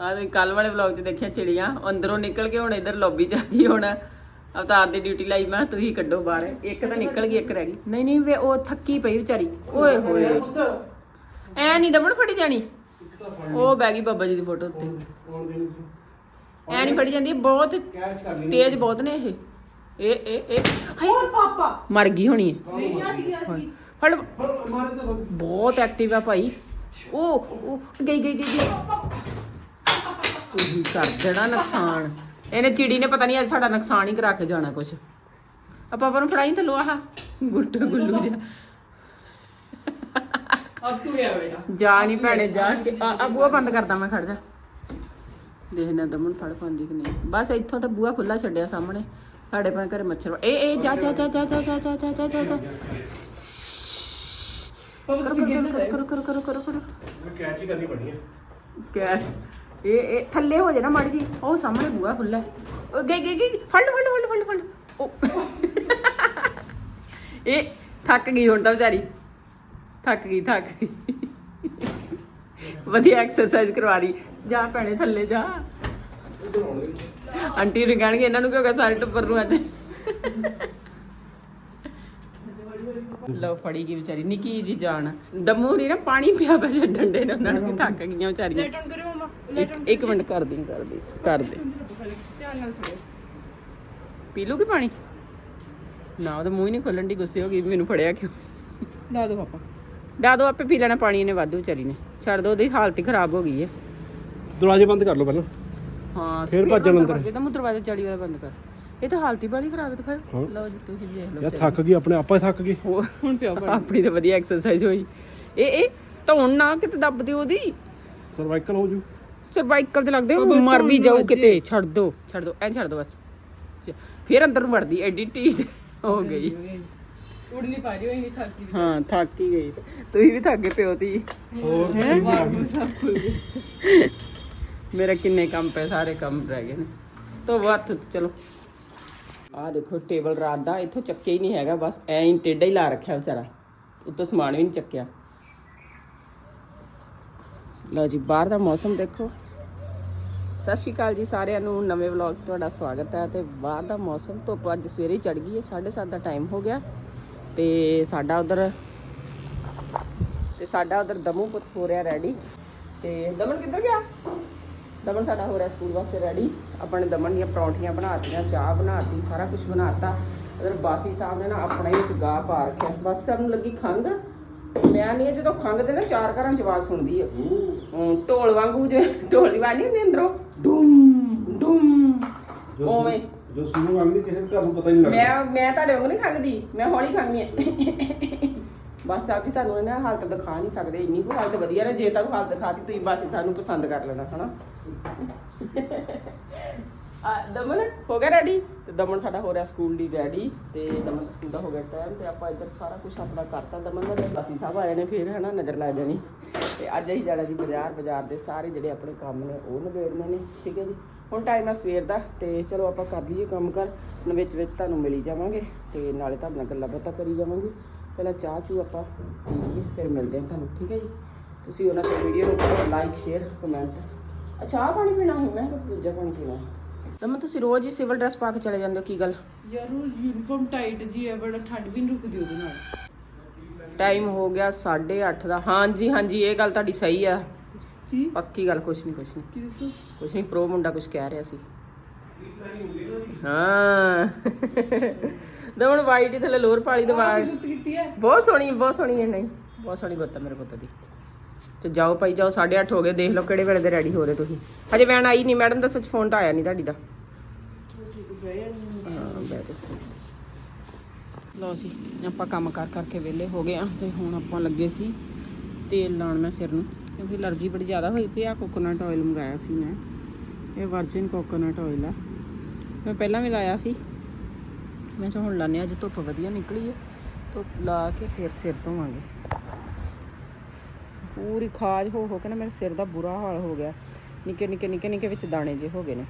ਆ ਤੇ ਕੱਲ ਵਾਲੇ ਵਲੌਗ 'ਚ ਦੇਖਿਆ ਚਿੜੀਆਂ। ਅੰਦਰੋਂ ਨਿਕਲ ਕੇ ਹੁਣ ਇਧਰ ਲੌਬੀ 'ਚ ਆ ਗਈ ਹੁਣ। ਅਵਤਾਰ ਦੀ ਡਿਊਟੀ ਲਾਈ ਮੈਂ ਤੁਸੀਂ ਕੱਢੋ ਬਾਹਰ। ਇੱਕ ਤਾਂ ਨਿਕਲ ਗਈ, ਇੱਕ ਰਹਿ ਗਈ। ਨਹੀਂ ਨਹੀਂ, ਵੇ ਉਹ ਥੱਕੀ ਪਈ ਵਿਚਾਰੀ। ਓਏ ਹੋਏ। ਐ ਨਹੀਂ ਦਮਣ ਫੜੀ ਜਾਣੀ। ਉਹ ਬਹਿ ਗਈ ਬਾਬਾ ਜੀ ਦੀ ਫੋਟੋ ਉੱਤੇ। ਐ ਨਹੀਂ ਫੜੀ ਜਾਂਦੀ, ਬਹੁਤ ਤੇਜ਼ ਬਹੁਤ ਨੇ ਇਹ। ਇਹ ਇਹ ਇਹ। ਹਾਏ। ਪਾਪਾ ਮਰ ਗਈ ਹੋਣੀ ਹੈ ਫੜ। ਬਹੁਤ ਐਕਟਿਵ ਆ ਭਾਈ। ਉਹ ਉਹ, ਗਈ ਗਈ ਗਈ ਗਈ। ਉਹੀ ਕਰ ਦੇਣਾ ਨੁਕਸਾਨ। ਇਹਨੇ ਚਿੜੀ ਨੇ ਪਤਾ ਨਹੀਂ ਅੱਜ ਸਾਡਾ ਨੁਕਸਾਨ ਹੀ ਕਰਾ ਕੇ ਜਾਣਾ ਕੁਛ। ਆ ਪਾਪਾ ਨੂੰ ਫੜਾਈ ਥੱਲੋਂ ਆਹ ਗੁੱਟ ਗੁੱਲੂ ਜਿਹਾ। ਜਾ ਨਹੀਂ ਭੈਣੇ ਜਾ ਆ ਬੂਆ ਬੰਦ ਕਰਦਾ ਮੈਂ ਖੜ ਜਾ। ਦੇਖਣਾ ਦਮਨ ਫੜ ਪਾਉਂਦੀ ਕਿ ਨਹੀਂ। ਬਸ ਇੱਥੋਂ ਤਾਂ ਬੂਆ ਖੁੱਲਾ ਛੱਡਿਆ ਸਾਹਮਣੇ। ਸਾਡੇ ਭਾਂ ਘਰੇ ਮੱਛਰ ਇਹ ਇਹ ਜਾ ਜਾ ਜਾ ਜਾ ਜਾ ਜਾ ਜਾ ਜਾ ਜਾ ਜਾ। ਜਾ ਕਰੋ ਕਰੋ ਕਰੋ ਕਰੋ ਕਰੋ ਕਰੋ ਕਰੋ ਕੈਚ ਹੀ ਕਰਨੀ ਪੜੀ ਹੈ ਕੈਚ। ਇਹ ਇਹ ਥੱਲੇ ਹੋ ਜਾਣਾ ਮਾੜੀ ਜੀ ਉਹ ਸਾਹਮਣੇ ਬੂਹਾ ਖੁੱਲਾ ਗਈ ਗਈ ਗਈ। ਫੜ ਫੜ ਫੜ ਫੜ ਫੜ ਇਹ ਥੱਕ ਗਈ ਹੁਣ ਤਾਂ ਵਿਚਾਰੀ। ਥੱਕ ਗਈ ਥੱਕ ਗਈ। ਵਧੀਆ ਐਕਸਰਸਾਈਜ਼ ਕਰਵਾ ਰਹੀ। ਜਾ ਭੈਣੇ ਥੱਲੇ ਜਾ। ਆਂਟੀ ਨੂੰ ਕਹਿਣਗੇ ਇਹਨਾਂ ਨੂੰ ਕਿਉਂ ਕਹ ਸਾਰੇ ਟੱਬਰ ਨੂੰ ਅੱਜ। ਲਓ ਫੜੀ ਗਈ ਵਿਚਾਰੀ। ਨਿੱਕੀ ਜੀ ਜਾਨ। ਦਮੂ ਨੀ ਨਾ ਪਾਣੀ ਪਿਆ ਛੱਡਣ ਦੇ ਨੇ ਉਹਨਾਂ ਨੂੰ ਵੀ ਥੱਕ ਗਈਆਂ ਵਿਚਾਰੀਆਂ। ਇੱਕ- ਇੱਕ ਮਿੰਟ ਕਰ ਦੀ ਕਰ ਦੀ ਕਰ ਦੇ। ਧਿਆਨ ਨਾਲ ਸੁਣੋ ਪੀ ਲੂਗੀ ਪਾਣੀ? ਨਾ ਉਹਦਾ ਮੂੰਹ ਹੀ ਨਹੀਂ ਖੋਲਣ ਦੀ ਗੁੱਸੇ ਹੋ ਗਈ ਵੀ ਮੈਨੂੰ ਫੜਿਆ ਕਿਉਂ? ਲਾ ਦਿਓ ਪਾਪਾ। ਡਾ ਦੋ ਆਪੇ ਪੀ ਲੈਣਾ ਪਾਣੀ ਇਹਨੇ ਵਾਧੂ ਚਰੀ ਨੇ। ਛੱਡ ਦੋ ਉਹਦੀ ਹਾਲਤ ਹੀ ਖਰਾਬ ਹੋ ਗਈ ਹੈ। ਦਰਵਾਜ਼ੇ ਬੰਦ ਕਰ ਲਓ ਪਹਿਲਾਂ। ਹਾਂ ਫਿਰ ਭੱਜਣ ਅੰਦਰ। ਜਦੋਂ ਮੂੰਹ ਦਰਵਾਜ਼ਾ ਚੜੀ ਵਾਲਾ ਬੰਦ ਕਰ। ਇਹ ਤਾਂ ਹਾਲਤ ਹੀ ਬੜੀ ਖਰਾਬ ਹੈ ਦਿਖਾਓ। ਹਾਂ। ਲਓ ਜੀ ਤੁਸੀਂ ਵੀ ਵੇਖ ਲਓ ਯਾਰ ਥੱਕ ਗਈ ਆਪਣੇ ਆਪਾਂ ਹੀ ਥੱਕ ਗਏ। ਹੋਰ ਹੁਣ ਪਿਆ ਆਪਣੀ ਤਾਂ ਵਧੀਆ ਐਕਸਰਸਾਈਜ਼ ਹੋਈ। ਇਹ ਇਹ ਧੌਣ ਨਾ ਕਿਤੇ ਦੱਬਦੇ ਉਹਦੀ। ਸਰਵਾਈਕਲ ਹੋ ਜੂ। ਸਰਵਾਈਕਲ ਤੇ ਲੱਗਦੇ ਉਹ ਮਰ ਵੀ ਜਾਊ ਕਿਤੇ ਛੱਡ ਦੋ ਛੱਡ ਦੋ ਐਂ ਛੱਡ ਦੋ ਬਸ। ਫਿਰ ਅੰਦਰ ਨੂੰ ਵੜਦੀ ਐਡੀ ਢੀਠ ਹੋ ਗਈ। ਉੜ ਨਹੀਂ ਪਾ ਰਹੀ ਹੋਈ ਨਹੀਂ ਥੱਕੀ ਹਾਂ ਥੱਕ ਗਈ। ਤੁਸੀਂ ਵੀ ਥੱਕੇ ਪਿਓ ਤੀ ਹੋਰ ਕਿੰਨੇ ਕੰਮ ਪਏ ਸਾਰੇ ਕੰਮ ਰਹਿ ਗਏ ਨੇ। ਤੋ ਵੱਤ ਚਲੋ। ਆ ਦੇਖੋ ਟੇਬਲ ਰਾਤ ਦਾ ਇੱਥੋਂ ਚੱਕਿਆ ਹੀ ਨਹੀਂ ਹੈਗਾ ਬਸ ਐਂ ਹੀ ਟੇਢਾ ਹੀ ਲਾ ਰੱਖਿਆ ਵਿਚਾਰਾ। ਉੱਤੋਂ ਸਮਾਨ ਵੀ ਨਹੀਂ ਚੱਕਿਆ। ਲਓ ਜੀ, ਬਾਹਰ ਦਾ ਮੌਸਮ ਦੇਖੋ। ਸਤਿ ਸ਼੍ਰੀ ਅਕਾਲ ਜੀ ਸਾਰਿਆਂ ਨੂੰ, ਨਵੇਂ ਵਲੌਗ ਤੁਹਾਡਾ ਸਵਾਗਤ ਹੈ ਤੇ ਬਾਹਰ ਦਾ ਮੌਸਮ, ਧੁੱਪ ਅੱਜ ਸਵੇਰੇ ਚੜ ਗਈ ਹੈ 7:30 ਦਾ ਟਾਈਮ ਹੋ ਗਿਆ ਤੇ ਸਾਡਾ ਉਧਰ ਤੇ ਸਾਡਾ ਉਧਰ ਦਮੂ ਪੁੱਤ ਹੋ ਰਿਹਾ ਰੈਡੀ ਤੇ ਦਮਨ ਕਿੱਧਰ ਗਿਆ? ਦਮਨ ਸਾਡਾ ਹੋ ਰਿਹਾ ਸਕੂਲ ਵਾਸਤੇ ਰੈਡੀ ਆਪਾਂ ਨੇ ਦਮਨ ਦੀਆਂ ਪਰੌਂਠੀਆਂ ਬਣਾਤੀਆਂ ਚਾਹ ਬਣਾਤੀ ਸਾਰਾ ਕੁਝ ਬਣਾਤਾ ਉਧਰ ਬਾਸੀ ਸਾਹਿਬ ਨੇ ਨਾ ਆਪਣਾ ਹੀ ਵਿੱਚ ਗਾਹ ਪਾ ਰੱਖਿਆ। ਬਸ ਸਭ ਨੂੰ ਲੱਗੀ ਖੰਗ ਮੈਂ ਨਹੀਂ ਜਦੋਂ ਖੰਗਦੇ ਨਾ ਚਾਰ ਘਰਾਂ ਚ ਆਵਾਜ਼ ਸੁਣਦੀ ਹੈ। ਹਮ, ਢੋਲ ਵਾਂਗੂ ਜੇ ਢੋਲ ਨਹੀਂ ਹੁੰਦੀ ਅੰਦਰੋਂ ਡੂਮ ਡੂਮ। ਉਵੇਂ। ਜੋ ਸੁਣੂ ਆਉਂਦੀ ਕਿਸੇ ਨੂੰ ਤੁਹਾਨੂੰ ਪਤਾ ਹੀ ਨਹੀਂ ਲੱਗਦਾ। ਮੈਂ ਮੈਂ ਤੁਹਾਡੇ ਵਾਂਗ ਨਹੀਂ ਖੰਗਦੀ ਮੈਂ ਹੌਲੀ ਖੰਗਦੀ ਹਾਂ। ਬਸ ਆਪ ਜੀ ਤੁਹਾਨੂੰ ਇਹਨਾਂ ਹਾਲਤ ਦਿਖਾ ਨਹੀਂ ਸਕਦੇ ਇੰਨੀ ਕੁ ਹਾਲਤ ਵਧੀਆ ਨੇ ਜੇ ਤੁਹਾਨੂੰ ਹਾਲਤ ਦਿਖਾਤੀ ਤੁਸੀਂ ਬਸ ਸਾਨੂੰ ਪਸੰਦ ਕਰ ਲੈਣਾ ਹਨਾ? ਆ ਦਮਨ ਹੋ ਗਿਆ ਰੈਡੀ ਦਮਨ ਸਾਡਾ ਹੋ ਰਿਹਾ ਸਕੂਲ ਦੀ ਡੈਡੀ ਤੇ ਦਮਨ ਦਾ ਸਕੂਲ ਦਾ ਹੋ ਗਿਆ ਟਾਈਮ ਤੇ ਆਪਾਂ ਇੱਧਰ ਸਾਰਾ ਕੁਝ ਆਪਣਾ ਕਰਤਾ। ਦਮਨ ਦਾ ਬਾਸੀ ਸਾਹਿਬ ਆਏ ਨੇ ਫਿਰ ਹਨਾ ਨਜ਼ਰ ਲੱਗ ਜਾਣੀ। ਤੇ ਅੱਜ ਅਸੀਂ ਜਾਣਾ ਜੀ ਬਾਜ਼ਾਰ ਬਾਜ਼ਾਰ ਦੇ ਸਾਰੇ ਜਿਹੜੇ ਆਪਣੇ ਕੰਮ ਨੇ ਉਹ ਨਿਬੇੜਨੇ ਨੇ, ਠੀਕ ਹੈ ਜੀ? ਹੁਣ ਟਾਈਮ ਆ ਸਵੇਰ ਦਾ ਤੇ ਚਲੋ ਆਪਾਂ ਕਰ ਲਈਏ ਕੰਮ ਕਰ ਵਿੱਚ ਵਿੱਚ ਤੁਹਾਨੂੰ ਮਿਲੀ ਜਾਵਾਂਗੇ ਤੇ ਨਾਲੇ ਤੁਹਾਡੇ ਨਾਲ ਗੱਲਾਂ ਬਾਤਾਂ ਕਰੀ ਜਾਵਾਂਗੇ। ਪਹਿਲਾਂ ਚਾਹ ਚੂ ਆਪਾਂ ਪੀ ਲਈਏ, ਫਿਰ ਮਿਲਦੇ ਹਾਂ ਤੁਹਾਨੂੰ, ਠੀਕ ਹੈ ਜੀ? ਤੁਸੀਂ ਉਹਨਾਂ ਤੇ ਵੀਡੀਓ ਨੂੰ ਲਾਈਕ ਸ਼ੇਅਰ ਕਮੈਂਟ ਅੱਛਾ, ਆਹ ਪਾਣੀ ਪੀਣਾ ਹੈ ਮੈਂ, ਕਿ ਦੂਜਾ ਪਾਣੀ ਪੀਣਾ ਦਮਨ ਤੁਸੀਂ ਰੋਜ਼ ਹੀ ਸਿਵਲ ਡਰੈਸ ਪਾ ਕੇ ਚਲੇ ਜਾਂਦੇ ਹੋ ਕੀ ਗੱਲ? ਯਾਰ ਉਹ ਯੂਨੀਫਾਰਮ ਟਾਈਟ ਜੀ ਹੈ ਬੜਾ ਠੰਡ ਵੀ ਨਹੀਂ ਰੁਕਦੀ ਉਹਦੇ ਨਾਲ। ਟਾਈਮ ਹੋ ਗਿਆ 8:30 ਦਾ। ਹਾਂਜੀ ਹਾਂਜੀ ਇਹ ਗੱਲ ਤੁਹਾਡੀ ਸਹੀ ਆ। ਕੀ? ਪੱਕੀ ਗੱਲ ਕੁਛ ਨਹੀਂ ਕੁਛ ਨਹੀਂ ਕੀ ਦੱਸੋ? ਕੁਛ ਨਹੀਂ ਪ੍ਰੋ ਮੁੰਡਾ ਕੁਛ ਕਹਿ ਰਿਹਾ ਸੀ। ਹਾਂ। ਦਮਨ ਵਾਈਟ ਥੱਲੇ ਲੋਅਰ ਪਾਲੀ ਦਵਾ ਕੀਤੀ ਬਹੁਤ ਸੋਹਣੀ ਬਹੁਤ ਸੋਹਣੀ ਹੈ ਨਹੀਂ। ਬਹੁਤ ਸੋਹਣੀ ਗੁੱਤ ਹੈ ਮੇਰੇ ਪੁੱਤ ਦੀ। ਤੇ ਜਾਓ ਭਾਈ, ਜਾਓ 8:30 ਹੋ ਗਏ, ਦੇਖ ਲਓ ਕਿਹੜੇ ਵੇਲੇ ਦੇ ਰੈਡੀ ਹੋ ਰਹੇ ਤੁਸੀਂ। ਹਜੇ ਵੈਨ ਆਈ ਨਹੀਂ, ਮੈਡਮ ਦਾ ਸੱਚ ਫੋਨ ਤਾਂ ਆਇਆ ਨਹੀਂ ਤੁਹਾਡੀ ਦਾ। ਲਓ ਜੀ, ਆਪਾਂ ਕੰਮ ਕਰ ਕਰਕੇ ਵਿਹਲੇ ਹੋ ਗਏ ਆ ਤੇ ਹੁਣ ਆਪਾਂ ਲੱਗੇ ਸੀ ਤੇਲ ਲਾਉਣ ਮੈਂ ਸਿਰ ਨੂੰ, ਕਿਉਂਕਿ ਅਲਰਜੀ ਬੜੀ ਜ਼ਿਆਦਾ ਹੋਈ ਪਈ ਆ ਕੋਕੋਨਟ ਆਇਲ ਮੰਗਾਇਆ ਸੀ ਮੈਂ। ਇਹ ਵਰਜਨ ਕੋਕੋਨਟ ਆਇਲ ਆ। ਮੈਂ ਪਹਿਲਾਂ ਵੀ ਲਾਇਆ ਸੀ। ਮੈਂ ਕਿਹਾ ਹੁਣ ਲਾਣੇ ਅੱਜ ਧੁੱਪ ਵਧੀਆ ਨਿਕਲੀ ਹੈ ਧੁੱਪ ਲਾ ਕੇ ਫਿਰ ਸਿਰ ਧੋਵਾਂਗੇ। ਪੂਰੀ ਖਾਜ ਹੋ ਹੋ ਕੇ ਨਾ ਮੇਰੇ ਸਿਰ ਦਾ ਬੁਰਾ ਹਾਲ ਹੋ ਗਿਆ। ਨਿੱਕੇ ਨਿੱਕੇ ਨਿੱਕੇ ਨਿੱਕੇ ਵਿੱਚ ਦਾਣੇ ਜੇ ਹੋ ਗਏ ਨੇ।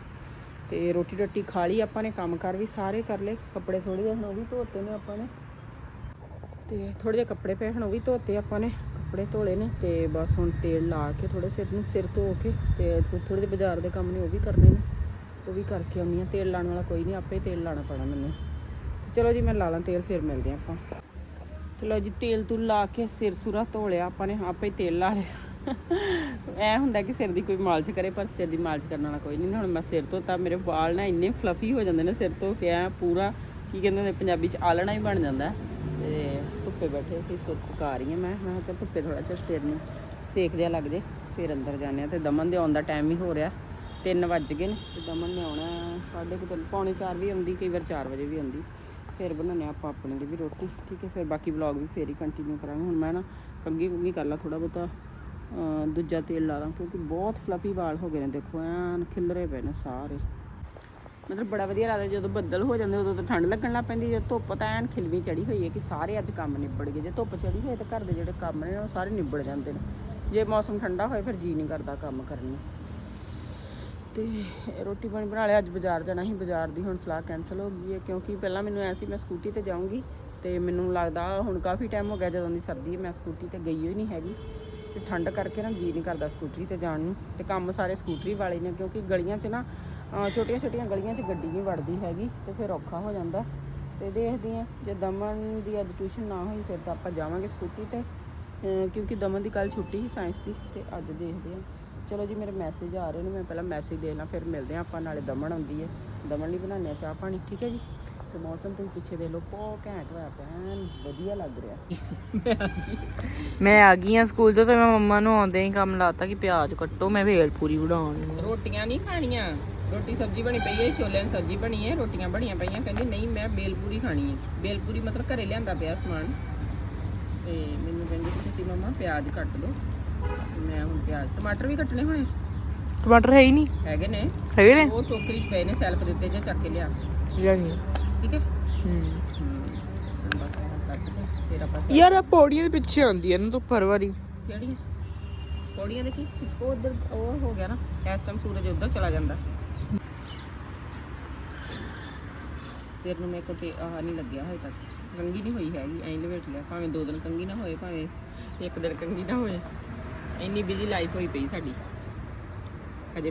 ਤੇ ਰੋਟੀ ਰੋਟੀ ਖਾ ਲਈ ਆਪਾਂ ਨੇ, ਕੰਮ ਕਰ ਵੀ ਸਾਰੇ ਕਰ ਲਏ। ਕੱਪੜੇ ਥੋੜੇ ਜਿਹੇ ਹੁਣ ਉਹ ਵੀ ਧੋਤੇ ਨੇ ਆਪਾਂ ਨੇ। ਤੇ ਥੋੜੇ ਜਿਹੇ ਕੱਪੜੇ ਪਏ, ਹੁਣ ਉਹ ਵੀ ਧੋਤੇ ਆਪਾਂ ਨੇ। ਕੱਪੜੇ ਧੋਲੇ ਨੇ ਤੇ ਬਸ ਹੁਣ ਤੇਲ ਲਾ ਕੇ ਥੋੜੇ ਸਿਰ ਨੂੰ ਸਿਰ ਧੋ ਕੇ ਤੇ ਥੋੜੇ ਜਿਹੇ ਬਾਜ਼ਾਰ ਦੇ ਕੰਮ ਨੇ ਉਹ ਵੀ ਕਰਨੇ ਨੇ। ਉਹ ਵੀ ਕਰਕੇ ਆਉਣੀ ਆ ਤੇਲ ਲਾਉਣ ਵਾਲਾ ਕੋਈ ਨਹੀਂ, ਆਪੇ ਹੀ ਤੇਲ ਲਾਣਾ ਪੈਣਾ ਮੈਨੂੰ। ਤੇ ਚਲੋ ਜੀ, ਮੈਂ ਲਾ ਲਾਂ ਤੇਲ, ਫਿਰ ਮਿਲਦੇ ਹਾਂ ਆਪਾਂ ਚਲੋ ਜੀ, ਤੇਲ ਤੂਲ ਲਾ ਕੇ ਸਿਰ ਸੁਰਾ ਧੋ ਲਿਆ ਆਪਾਂ ਨੇ, ਆਪੇ ਹੀ ਤੇਲ ਲਾ ਲਿਆ। ਐ ਹੁੰਦਾ ਕਿ ਸਿਰ ਦੀ ਕੋਈ ਮਾਲਿਸ਼ ਕਰੇ, ਪਰ ਸਿਰ ਦੀ ਮਾਲਿਸ਼ ਕਰਨ ਵਾਲਾ ਕੋਈ ਨਹੀਂ। ਹੁਣ ਮੈਂ ਸਿਰ ਧੋਤਾ, ਮੇਰੇ ਵਾਲ ਨਾ ਇੰਨੇ ਫਲਫੀ ਹੋ ਜਾਂਦੇ ਨੇ, ਸਿਰ ਧੋ ਕੇ ਐ ਪੂਰਾ, ਕੀ ਕਹਿੰਦੇ ਨੇ, ਪੰਜਾਬੀ ਚ ਆਲਣਾ ਹੀ ਬਣ ਜਾਂਦਾ। ਹੈ। ਤੇ ਧੁੱਪੇ ਬੈਠੇ ਸੀ ਸਿਰ ਸੁਕਾ ਰਹੀ ਹਾਂ ਮੈਂ। ਮੈਂ ਕਿਹਾ ਧੁੱਪੇ ਥੋੜਾ ਜਿਹਾ ਸਿਰ ਨੂੰ ਸੇਕ ਜਿਹਾ ਲੱਗ ਜੇ, ਫਿਰ ਅੰਦਰ ਜਾਂਦੇ ਆ ਤੇ ਦਮਨ ਦੇ ਆਉਣ ਦਾ ਟਾਈਮ ਹੀ ਹੋ ਰਿਹਾ 3 ਵੱਜ ਗਏ ਨੇ। ਤੇ ਦਮਨ ਨੇ ਆਉਣਾ, ਸਾਢੇ ਕੁ ਤਿੰਨ, ਪੌਣੇ 4 ਵੀ ਆਉਂਦੀ, ਕਈ ਵਾਰ 4 ਵਜੇ ਵੀ ਆਉਂਦੀ। ਫਿਰ ਬਣਾਉਂਦੇ ਹਾਂ ਆਪਾਂ ਆਪਣੇ ਦੀ ਵੀ ਰੋਟੀ, ਠੀਕ ਹੈ, ਫਿਰ ਬਾਕੀ ਵਲੌਗ ਵੀ ਫੇਰ ਹੀ ਕੰਟੀਨਿਊ ਕਰਾਂਗੇ। ਹੁਣ ਮੈਂ ਨਾ ਕੰਗੀ ਕੁੰਗੀ ਕਰ ਲਾ ਥੋੜਾ ਬਹੁਤਾ ਦੂਜਾ ਤੇਲ ਲਾ ਲਾਂ, ਕਿਉਂਕਿ ਬਹੁਤ ਫਲਫੀ ਵਾਲ ਹੋ ਗਏ ਨੇ, ਦੇਖੋ, ਐਨ ਖਿਲਰੇ ਪਏ ਨੇ ਸਾਰੇ। ਮਤਲਬ ਬੜਾ ਵਧੀਆ ਲੱਗਦਾ, ਜਦੋਂ ਬੱਦਲ ਹੋ ਜਾਂਦੇ, ਉਦੋਂ ਤਾਂ ਠੰਡ ਲੱਗਣ ਲੱਗ ਪੈਂਦੀ, ਜਦ ਧੁੱਪ ਤਾਂ ਐਨ ਖਿਲਵੀ ਚੜੀ ਹੋਈ ਹੈ ਕਿ ਸਾਰੇ ਅੱਜ ਕੰਮ ਨਿਬੜ ਗਏ। ਜੇ ਧੁੱਪ ਚੜੀ ਹੋਏ ਤਾਂ ਘਰ ਦੇ ਜਿਹੜੇ ਕੰਮ ਨੇ, ਉਹ ਸਾਰੇ ਨਿਬੜ ਜਾਂਦੇ ਨੇ। ਜੇ ਮੌਸਮ ਠੰਡਾ ਹੋਏ, ਫਿਰ ਜੀ ਨਹੀਂ ਕਰਦਾ ਕੰਮ ਕਰਨ ਨੂੰ। ਤੇ ਰੋਟੀ ਪਾਣੀ ਬਣਾ ਲਿਆ, ਅੱਜ ਬਾਜ਼ਾਰ ਜਾਣਾ ਸੀ, ਬਾਜ਼ਾਰ ਦੀ ਹੁਣ ਸਲਾਹ ਕੈਨਸਲ ਹੋ ਗਈ ਹੈ, ਕਿਉਂਕਿ ਪਹਿਲਾਂ ਮੈਨੂੰ ਐ ਸੀ, ਮੈਂ ਸਕੂਟੀ ਤੇ ਜਾਊਂਗੀ ਤੇ ਮੈਨੂੰ ਲੱਗਦਾ ਹੁਣ ਕਾਫੀ ਟਾਈਮ ਹੋ ਗਿਆ ਜਦੋਂ ਦੀ ਸਰਦੀ ਮੈਂ ਸਕੂਟੀ ਤੇ ਗਈ ਹੋਈ ਨਹੀਂ ਹੈਗੀ ਤੇ ਠੰਡ ਕਰਕੇ ਨਾ ਜੀ ਨਹੀਂ ਕਰਦਾ ਸਕੂਟਰੀ ਤੇ ਜਾਣ ਨੂੰ ਤੇ ਕੰਮ ਸਾਰੇ ਸਕੂਟਰੀ ਵਾਲੇ ਨੇ, ਕਿਉਂਕਿ ਗਲੀਆਂ 'ਚ ਨਾ ਛੋਟੀਆਂ ਛੋਟੀਆਂ ਗਲੀਆਂ 'ਚ ਗੱਡੀ ਨਹੀਂ ਵੜਦੀ ਹੈਗੀ ਤੇ ਫਿਰ ਔਖਾ ਹੋ ਜਾਂਦਾ ਤੇ ਦੇਖਦੀ ਆ ਜੇ ਦਮਨ ਦੀ ਅੱਜ ਟਿਊਸ਼ਨ ਨਾ ਹੋਈ, ਫਿਰ ਤਾਂ ਆਪਾਂ ਜਾਵਾਂਗੇ ਸਕੂਟੀ ਤੇ ਕਿਉਂਕਿ ਦਮਨ ਦੀ ਕੱਲ ਛੁੱਟੀ ਸੀ ਸਾਇੰਸ ਦੀ ਤੇ ਅੱਜ ਦੇਖਦੇ ਆ ਚਲੋ ਜੀ ਮੇਰੇ ਮੈਸੇਜ ਆ ਰਹੇ ਨੇ ਮੈਂ ਪਹਿਲਾਂ ਮੈਸੇਜ ਦੇਖ ਲਾਂ ਫਿਰ ਮਿਲਦੇ ਆ ਆਪਾਂ ਨਾਲੇ ਦਮਨ ਆਉਂਦੀ ਹੈ। ਦਮਨ ਲਈ ਬਣਾਉਂਦੇ ਆ ਚਾਹ ਪਾਣੀ ਠੀਕ ਹੈ ਜੀ? ਤੇ ਮੌਸਮ ਤੁਸੀਂ ਪਿੱਛੇ ਦੇਖ ਲਓ ਬਹੁਤ ਘੈਂਟ ਹੋਇਆ ਪਿਆ ਐਨ ਵਧੀਆ ਲੱਗ ਰਿਹਾ। ਮੈਂ ਆ ਗਈ ਆ ਸਕੂਲ ਤੋਂ ਤੇ ਮੈਂ ਮੰਮਾ ਨੂੰ ਆਉਂਦੇ ਹੀ ਕੰਮ ਲਾਤਾ ਕਿ ਪਿਆਜ਼ ਕੱਟੋ ਮੈਂ ਵੇਲ ਪੂਰੀ ਬਣਾਉਣੀ। ਰੋਟੀਆਂ ਨਹੀਂ ਖਾਣੀਆਂ। ਰੋਟੀ ਸਬਜ਼ੀ ਬਣੀ ਪਈ ਹੈ ਛੋਲਿਆਂ ਦੀ ਸਬਜ਼ੀ ਬਣੀ ਹੈ ਰੋਟੀਆਂ ਬਣੀਆਂ ਪਈਆਂ ਕਹਿੰਦੀ ਨਹੀਂ ਮੈਂ ਬੇਲਪੂਰੀ ਖਾਣੀ ਹੈ। ਬੇਲਪੂਰੀ ਮਤਲਬ ਘਰੇ ਲਿਆਂਦਾ ਪਿਆ ਸਮਾਨ। ਤੇ ਮੈਨੂੰ ਕਹਿੰਦੀ ਤੁਸੀਂ ਮਮਾ ਪਿਆਜ਼ ਕੱਟ ਦਿਓ। ਮੈਂ ਹੁਣ ਪਿਆਜ਼ ਟਮਾਟਰ ਵੀ ਕੱਟਣੇ ਹੋਣੇ? ਟਮਾਟਰ ਹੈ ਹੀ ਨਹੀਂ। ਹੈਗੇ ਨੇ। ਹੈਗੇ ਨੇ? ਉਹ ਟੋਕਰੀ 'ਚ ਪਏ ਨੇ ਸੈਲਫ ਦੇ ਉੱਤੇ ਜਾਂ ਚੱਕ ਕੇ ਲਿਆ। ਜਾਨੀ ਠੀਕ ਹੈ? ਹੂੰ। ਹੁਣ ਬਸ ਹੁਣ ਕੱਟ ਕੇ ਫਿਰ ਆਪਾਂ ਯਾਰ ਆ ਪੌੜੀਆਂ ਦੇ ਪਿੱਛੇ ਆਉਂਦੀ ਐ ਨਾ ਤੂੰ ਪਰਵਾਰੀ ਕਿਹੜੀਆਂ? ਪੌੜੀਆਂ ਦੇਖੀ? ਉਹ ਉਧਰ ਉਹ ਹੋ ਗਿਆ ਨਾ। ਇਸ ਟਾਈਮ ਸੂਰਜ ਉਧਰ ਚਲਾ ਜਾਂਦਾ। ਸਿਰ ਨੂੰ ਮੇਰੇ ਕੋਲ ਤੇ ਆਹ ਨਹੀਂ ਲੱਗਿਆ ਹੋਏ ਤੱਕ। ਕੰਗੀ ਨਹੀਂ ਹੋਈ ਹੈਗੀ। ਐਂ ਲਵੇਟ ਲਿਆ। ਭਾਵੇਂ ਦੋ ਦਿਨ ਕੰਗੀ ਨਾ ਹੋਏ ਭਾਵੇਂ ਇੱਕ ਦਿਨ ਕੰਗੀ ਨਾ ਹੋਏ। ਇੰਨੀ ਬਿਜ਼ੀ ਲਾਈਫ ਹੋਈ ਪਈ ਸਾਡੀ। ਅਜੇ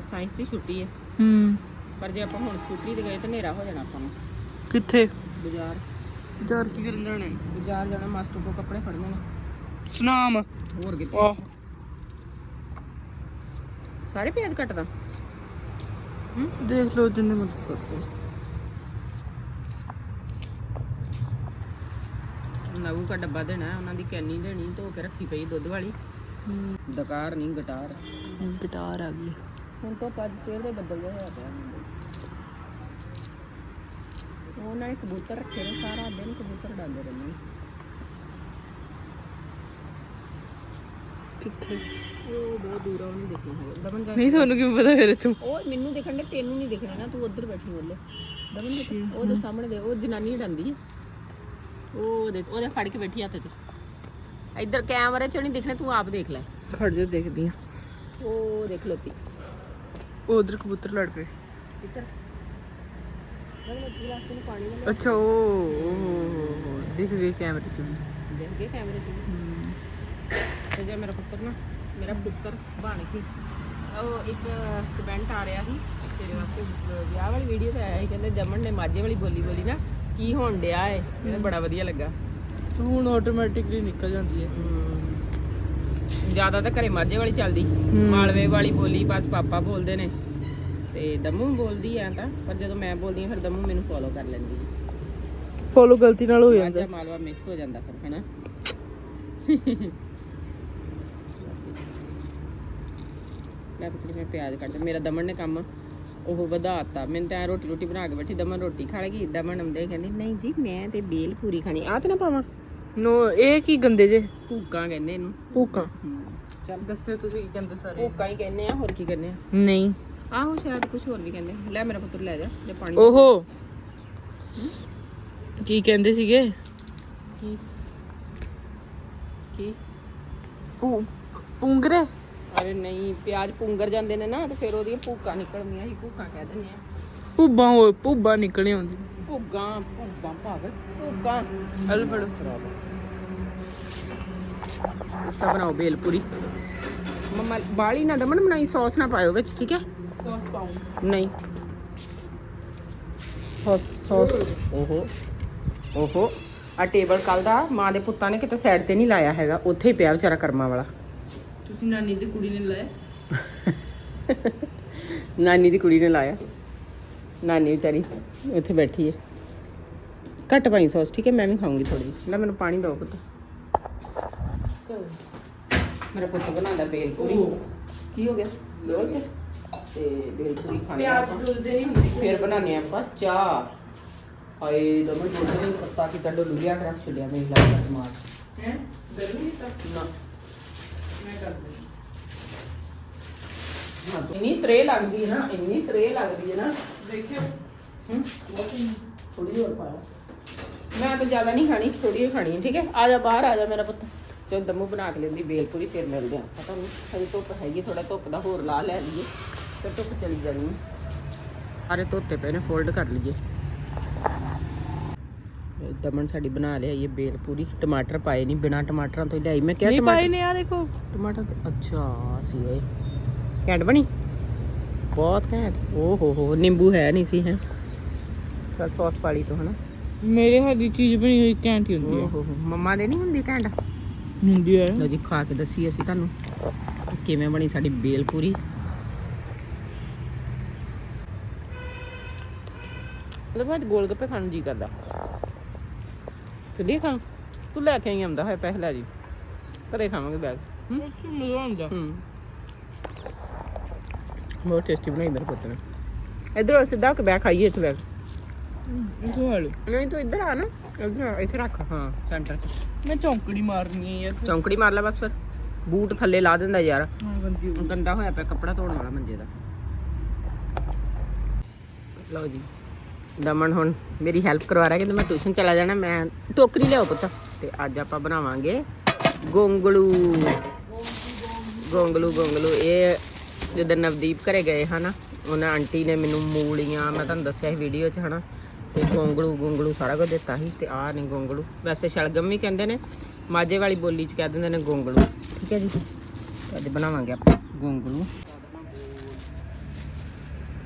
ਸਾਇੰਸ ਦੀ ਛੁੱਟੀ ਹੈ। ਹੂੰ। ਪਰ ਜੇ ਆਪਾਂ ਹੁਣ ਸਕੂਟਰੀ ਤੇ ਗਏ ਤਾਂ ਹਨੇਰਾ ਹੋ ਜਾਣਾ ਆਪਾਂ ਨੂੰ। ਕਿੱਥੇ? ਬਾਜ਼ਾਰ। ਯਾਰ ਕੀ ਕਰਨ ਜਾਣੇ ਬਾਜ਼ਾਰ ਜਾਣਾ ਮਾਸਟਰ ਕੋ ਕੱਪੜੇ ਫੜਨੇ ਨੇ। ਸੁਨਾਮ। ਹੋਰ ਆਹ। ਸਾਰੇ ਪਿਆਜ਼ ਕੱਟਦਾ। ਦੇਖ ਲਓ ਜਿੰਨੇ ਮਰਜ਼ੀ ਕਰ ਨਵੂ ਦਾ ਡੱਬਾ ਦੇਣਾ ਉਹਨਾਂ ਦੀ ਕੈਨੀ ਦੇਣੀ ਧੋ ਕੇ ਰੱਖੀ ਪਈ ਦੁੱਧ ਵਾਲੀ। ਡਕਾਰ ਨਹੀਂ ਗਟਾਰ। ਗਿਟਾਰ ਆ ਗਈ। ਹੁਣ ਤਾਂ ਪੰਜ ਸਵੇਰ ਦੇ ਬੱਦਲ ਜਿਹਾ ਹੋਇਆ ਪਿਆ ਮੁੰਡੇ ਉਹਨਾਂ ਨੇ ਕਬੂਤਰ ਰੱਖੇ ਨੇ ਸਾਰਾ ਦਿਨ ਕਬੂਤਰ ਡਾਂਦੇ ਰਹਿੰਦੇ ਨੇ। ਕਿੱਥੇ? ਉਹ ਬਹੁਤ ਦੂਰ ਆ ਉਹ ਨਹੀਂ ਦੇਖਣਾ ਹੈਗਾ। ਦਮਨ ਜਾ ਨਹੀਂ ਤੁਹਾਨੂੰ ਕਿਵੇਂ ਪਤਾ ਫਿਰ ਤੂੰ ਉਹ ਮੈਨੂੰ ਦੇਖਣ ਦੇ ਤੈਨੂੰ ਨਹੀਂ ਦਿਖਣਾ ਨਾ ਤੂੰ ਉੱਧਰ ਬੈਠੀ ਬੋਲੇ ਦਮਨ ਦੇਖ, ਉਹਦੇ ਸਾਹਮਣੇ ਦੇ ਉਹ ਜਨਾਨੀ ਡਾਂਦੀ ਹੈ ਉਹ ਦੇਖ ਉਹਦੇ ਫੜ ਕੇ ਬੈਠੀ ਹੱਥ 'ਚ। ਇੱਧਰ ਕੈਮਰੇ 'ਚ ਨਹੀਂ ਦਿਖਣੇ ਤੂੰ ਆਪ ਦੇਖ ਲੈ। ਖੜ ਜਾ ਦੇਖਦੀ ਆ। ਉਹ ਦੇਖ ਲੋਤੀ ਉਧਰ ਕਬੂਤਰ ਲੜ ਪਏ। ਇੱਧਰ। ਦਮਨ ਗਲਾਸ ਨੂੰ ਪਾਣੀ ਨਾਲ ਅੱਛਾ ਉਹ ਉਹ ਦਿਖ ਗਏ ਕੈਮਰੇ 'ਚ ਵੀ। ਦੇਖ ਗਏ ਕੈਮਰੇ 'ਚ ਤੇ ਜੇ ਮੇਰਾ ਪੁੱਤਰ ਨਾ ਮੇਰਾ ਪੁੱਤਰ ਬਣ ਕੇ ਉਹ ਇੱਕ ਕਮੈਂਟ ਆ ਰਿਹਾ ਸੀ ਤੇਰੇ ਵਾਸਤੇ ਵਿਆਹ ਵਾਲੀ ਵੀਡੀਓ ਤੇ ਆਇਆ ਸੀ ਕਹਿੰਦੇ ਦਮਨ ਨੇ ਮਾਝੇ ਵਾਲੀ ਬੋਲੀ ਬੋਲੀ ਨਾ ਕੀ ਹੋਣ ਡਿਆ ਏ? ਮੈਨੂੰ ਬੜਾ ਵਧੀਆ ਲੱਗਾ। ਹੁਣ ਆਟੋਮੈਟਿਕਲੀ ਨਿਕਲ ਜਾਂਦੀ ਹੈ। ਜ਼ਿਆਦਾ ਤਾਂ ਘਰੇ ਮਾਝੇ ਵਾਲੀ ਚੱਲਦੀ। ਮਾਲਵੇ ਵਾਲੀ ਬੋਲੀ ਬਸ ਪਾਪਾ ਬੋਲਦੇ ਨੇ। ਤੇ ਦਮੂ ਬੋਲਦੀ ਆ ਤਾਂ ਪਰ ਜਦੋਂ ਮੈਂ ਬੋਲਦੀ ਆ ਫਿਰ ਦਮੂ ਮੈਨੂੰ ਫੋਲੋ ਕਰ ਲੈਂਦੀ ਫੋਲੋ ਗਲਤੀ ਨਾਲ ਹੋ ਜਾਂਦਾ। ਮਾਝਾ ਮਾਲਵਾ ਮਿਕਸ ਹੋ ਜਾਂਦਾ ਫਿਰ ਹੈਨਾ? ਲੈ ਮੈਂ ਪਿਆਜ਼ ਕੱਟ ਮੇਰਾ ਦਮਨ ਨੇ ਕੰਮ ਉਹ ਵਧਾਤਾ। ਮੈਂ ਤਾਂ ਰੋਟੀ ਰੋਟੀ ਬਣਾ ਕੇ ਬੈਠੀ ਦਮਨ ਰੋਟੀ ਖਾ ਲੇਗੀ ਦਮਨ ਆਉਂਦੇ ਕਹਿੰਦੀ ਨਹੀਂ ਜੀ ਮੈਂ ਤੇ ਬੇਲ ਪੂਰੀ ਖਾਣੀ ਆ ਤੇ ਨਾ ਪਾਵਾਂ? ਨੋ ਇਹ ਕੀ ਗੰਦੇ ਜੇ? ਭੂਕਾਂ ਕਹਿੰਦੇ ਇਹਨੂੰ। ਭੂਕਾਂ? ਚੱਲ। ਦੱਸਿਓ ਤੁਸੀਂ ਕੀ ਕਹਿੰਦੇ ਸਾਰੇ? ਭੂਕਾਂ ਹੀ ਕਹਿੰਦੇ ਆ ਹੋਰ ਕੀ ਕਹਿੰਦੇ ਆ? ਨਹੀਂ। ਆਹੋ ਸ਼ਾਇਦ ਕੁਝ ਹੋਰ ਵੀ ਕਹਿੰਦੇ। ਲੈ ਮੇਰਾ ਪੁੱਤਰ ਲੈ ਜਾ ਜੇ ਪਾਣੀ ਓਹੋ। ਕੀ ਕਹਿੰਦੇ ਸੀਗੇ? ਕੀ? ਕੀ? ਪੂ ਪੁੰਗਰੇ? ਅਰੇ ਨਹੀਂ ਪਿਆਜ਼ ਪੁੰਗਰ ਜਾਂਦੇ ਨੇ ਨਾ ਤੇ ਫਿਰ ਉਹਦੀਆਂ ਭੂਕਾਂ ਨਿਕਲਦੀਆਂ ਸੀ ਭੂਕਾਂ ਕਹਿ ਦਿੰਦੇ ਆ। ਭੁੱਬਾਂ ਹੋਏ ਭੁੱਬਾਂ ਨਿਕਲੇ ਆਉਂਦੀ ਭੁੱਗਾਂ ਭੁੱਗਾਂ ਭਾਗ ਭੁੱਗਾਂ ਹਲ ਫੜੋ। ਇਸ ਤਾਂ ਬਣਾਓ ਬੇਲਪੂਰੀ ਮਮਾ ਬਾਲੀ ਨਾ ਦਮਨ ਬਣਾਈ ਸੌਸ ਨਾ ਪਾਇਓ ਵਿੱਚ ਠੀਕ ਹੈ? ਸੌਸ ਪਾਉਂ ਨਹੀਂ। Sauce sauce. ਓਹੋ ਓਹੋ। ਆ ਟੇਬਲ ਕੱਲ ਦਾ ਮਾਂ ਦੇ ਪੁੱਤਾਂ ਨੇ ਕਿਤੇ ਸਾਈਡ ਤੇ ਨਹੀਂ ਲਾਇਆ ਹੈਗਾ ਉੱਥੇ ਹੀ ਪਿਆ ਵਿਚਾਰਾ ਕਰਮਾਂ ਵਾਲਾ। ਤੁਸੀਂ ਨਾਨੀ ਦੀ ਕੁੜੀ ਨੇ ਲਾਇਆ? ਨਾਨੀ ਦੀ ਕੁੜੀ ਨੇ ਲਾਇਆ। ਨਾਨੀ ਵਿਚਾਰੀ ਇੱਥੇ ਬੈਠੀ ਹੈ ਘੱਟ ਪਾਈ ਸੌਸ ਠੀਕ ਹੈ ਮੈਂ ਵੀ ਖਾਊਂਗੀ ਥੋੜੀ ਜਿਹੀ। ਲੈ ਮੈਨੂੰ ਪਾਣੀ ਦਿਓ ਪੁੱਤ। ਮੇਰਾ ਪੁੱਤ ਬਣਾਉਂਦਾ ਬੇਲ ਪੂਰੀ ਕੀ ਹੋ ਗਿਆ? ਲੋਲ ਕੇ। ਤੇ ਬੇਲ ਪੂਰੀ ਖਾਣੀ ਪਿਆਜ਼ ਆਪਾਂ। ਡੁੱਲਦੇ ਨਹੀਂ ਹੁੰਦੇ ਫਿਰ ਬਣਾਉਂਦੇ ਆਪਾਂ ਚਾਹ। ਹਾਏ ਦਮਨ ਦੁੱਧ ਨਹੀਂ ਪੱਤਾ ਕਿ ਤੱਡੋ ਲੁਲਿਆ ਕੇ ਰੱਖ ਛੱਡਿਆ ਮੈਨੂੰ ਲੱਗਦਾ ਦਿਮਾਗ। ਹੈ? ਗਰਮੀ ਤਾਂ। ਨਾ। ਮੈਂ ਕਰ ਦਿੰਦੀ ਹਾਂ, ਇੰਨੀ ਤਰੇ ਲੱਗਦੀ ਹੈ ਨਾ ਇੰਨੀ ਤਰੇ ਲੱਗਦੀ ਹੈ ਨਾ। ਦੇਖਿਓ। ਹੂੰ। ਥੋੜੀ ਹੋਰ ਪਾ ਲਾ ਮੈਂ ਤਾਂ ਜ਼ਿਆਦਾ ਨਹੀਂ ਖਾਣੀ ਥੋੜੀ ਜਿਹੀ ਖਾਣੀ ਹੈ ਠੀਕ ਹੈ? ਆ ਜਾ ਬਾਹਰ ਆ ਜਾ ਮੇਰਾ ਪੁੱਤ। ਚਲ ਦਮੂ ਬਣਾ ਕੇ ਲੈਂਦੀ ਬੇਲ ਪੂਰੀ ਫਿਰ ਮਿਲਦੇ ਆ ਪਤਾ ਨਹੀਂ ਹਜੇ ਧੁੱਪ ਹੈਗੀ ਥੋੜਾ ਧੁੱਪ ਦਾ ਹੋਰ ਲਾ ਲੈ ਲਈਏ ਫਿਰ ਧੁੱਪ ਚਲੀ ਜਾਣੀ ਹੈ। ਸਾਰੇ ਧੋਤੇ ਪਏ ਨੇ ਫੋਲਡ ਕਰ ਲਈਏ। ਦਮਨ ਸਾਡੀ ਬਣਾ ਲਿਆ ਇਹ ਬੇਲ ਪੂਰੀ। ਟਮਾਟਰ ਪਾਏ ਨਹੀਂ ਬਿਨਾ ਟਮਾਟਰਾਂ ਤੋਂ ਹੀ ਲਿਆਈ। ਮੈਂ ਕਿਹਾ ਨਹੀਂ ਪਾਏ ਟਮਾਟਰ ਨੇ ਆ ਦੇਖੋ। ਟਮਾਟਰ ਤੇ ਅੱਛਾ ਸੀ ਓਏ ਘੈਂਟ ਬਣੀ? ਬਹੁਤ ਘੈਂਟ। ਓ ਹੋ ਹੋ ਨਿੰਬੂ ਹੈ ਨਹੀਂ ਸੀ ਹੈ। ਚਲ ਸੌਸ ਪਾ ਲਈ ਤੂੰ ਹਨਾ। ਮੇਰੇ ਹੱਥ ਦੀ ਚੀਜ਼ ਬਣੀ ਹੋਈ ਘੈਂਟ ਹੀ ਹੁੰਦੀ ਓ ਹੈ ਹੋ ਹੋ ਮੰਮਾ ਦੇ ਨਹੀਂ ਹੁੰਦੀ ਘੈਂਟ? ਹੁੰਦੀ ਹੈ। ਲੋ ਜੀ ਖਾ ਕੇ ਦੱਸੀ ਅਸੀਂ ਤੁਹਾਨੂੰ ਕਿ ਕਿਵੇਂ ਬਣੀ ਸਾਡੀ ਬੇਲ ਪੂਰੀ। ਉਹਦੇ ਬਾਅਦ ਗੋਲ ਗੱਪੇ ਖਾਣ ਨੂੰ ਜੀ ਕਰਦਾ। ਚੱਲੀਏ ਖਾਣ ਤੂੰ ਲੈ ਕੇ ਆਈ ਆਉਂਦਾ ਹੋਇਆ ਪੈਸੇ ਲੈ ਜੀ। ਘਰੇ ਖਾਵਾਂਗੇ ਬੈਗ। ਹੂੰ? ਮਜ਼ਾ ਆਉਂਦਾ। ਹੂੰ। ਬਹੁਤ ਟੇਸਟੀ ਬਣਾਈ ਮੇਰੇ ਪੁੱਤ ਨੇ। ਇਧਰ ਸਿੱਧਾ ਕੇ ਬੈਗ ਖਾਈਏ ਇੱਥੇ ਬੈਗ। ਹਾਲ ਨਹੀਂ ਤੂੰ ਇੱਧਰ ਆ ਨਾ। ਇੱਧਰ ਇੱਥੇ ਰੱਖ। ਹਾਂ ਸੈਂਟਰ 'ਚ। ਮੈਂ ਚੌਂਕੜੀ ਮਾਰਨੀ ਹੈ ਯਾਰ ਚੌਂਕੜੀ ਮਾਰ ਲੈ ਬਸ ਫਿਰ। ਬੂਟ ਥੱਲੇ ਲਾ ਦਿੰਦਾ ਯਾਰ। ਗੰਦਾ ਹੋਇਆ ਪਿਆ ਕੱਪੜਾ ਧੋਣ ਵਾਲਾ ਮੰਜੇ ਦਾ। ਲਓ ਜੀ। ਦਮਨ ਹੁਣ ਮੇਰੀ ਹੈਲਪ ਕਰਵਾ ਰਿਹਾ ਕਿ ਮੈਂ ਟਿਊਸ਼ਨ ਚਲਾ ਜਾਣਾ, ਮੈਂ ਟੋਕਰੀ ਲਿਆਓ ਪੁੱਤ। ਤੇ ਅੱਜ ਆਪਾਂ ਬਣਾਵਾਂਗੇ ਗੋਂਗਲੂ। ਗੋਂਗਲੂ ਗੋਂਗਲੂ। ਇਹ ਜਦੋਂ ਨਵਦੀਪ ਘਰੇ ਗਏ, ਹਨਾ, ਉਹਨਾਂ ਆਂਟੀ ਨੇ ਮੈਨੂੰ ਮੂਲੀਆਂ, ਮੈਂ ਤੁਹਾਨੂੰ ਦੱਸਿਆ ਸੀ ਵੀਡੀਓ 'ਚ, ਹਨਾ, ਤੇ ਗੋਂਗਲੂ ਗੋਂਗਲੂ ਸਾਰਾ ਕੁਝ ਦਿੱਤਾ ਸੀ ਤੇ ਆਹ ਨੇ ਗੋਂਗਲੂ। ਵੈਸੇ ਸ਼ਲਗਮ ਵੀ ਕਹਿੰਦੇ ਨੇ, ਮਾਝੇ ਵਾਲੀ ਬੋਲੀ 'ਚ ਕਹਿ ਦਿੰਦੇ ਨੇ ਗੋਂਗਲੂ। ਠੀਕ ਹੈ ਜੀ? ਅੱਜ ਬਣਾਵਾਂਗੇ ਆਪਾਂ ਗੋਂਗਲੂ।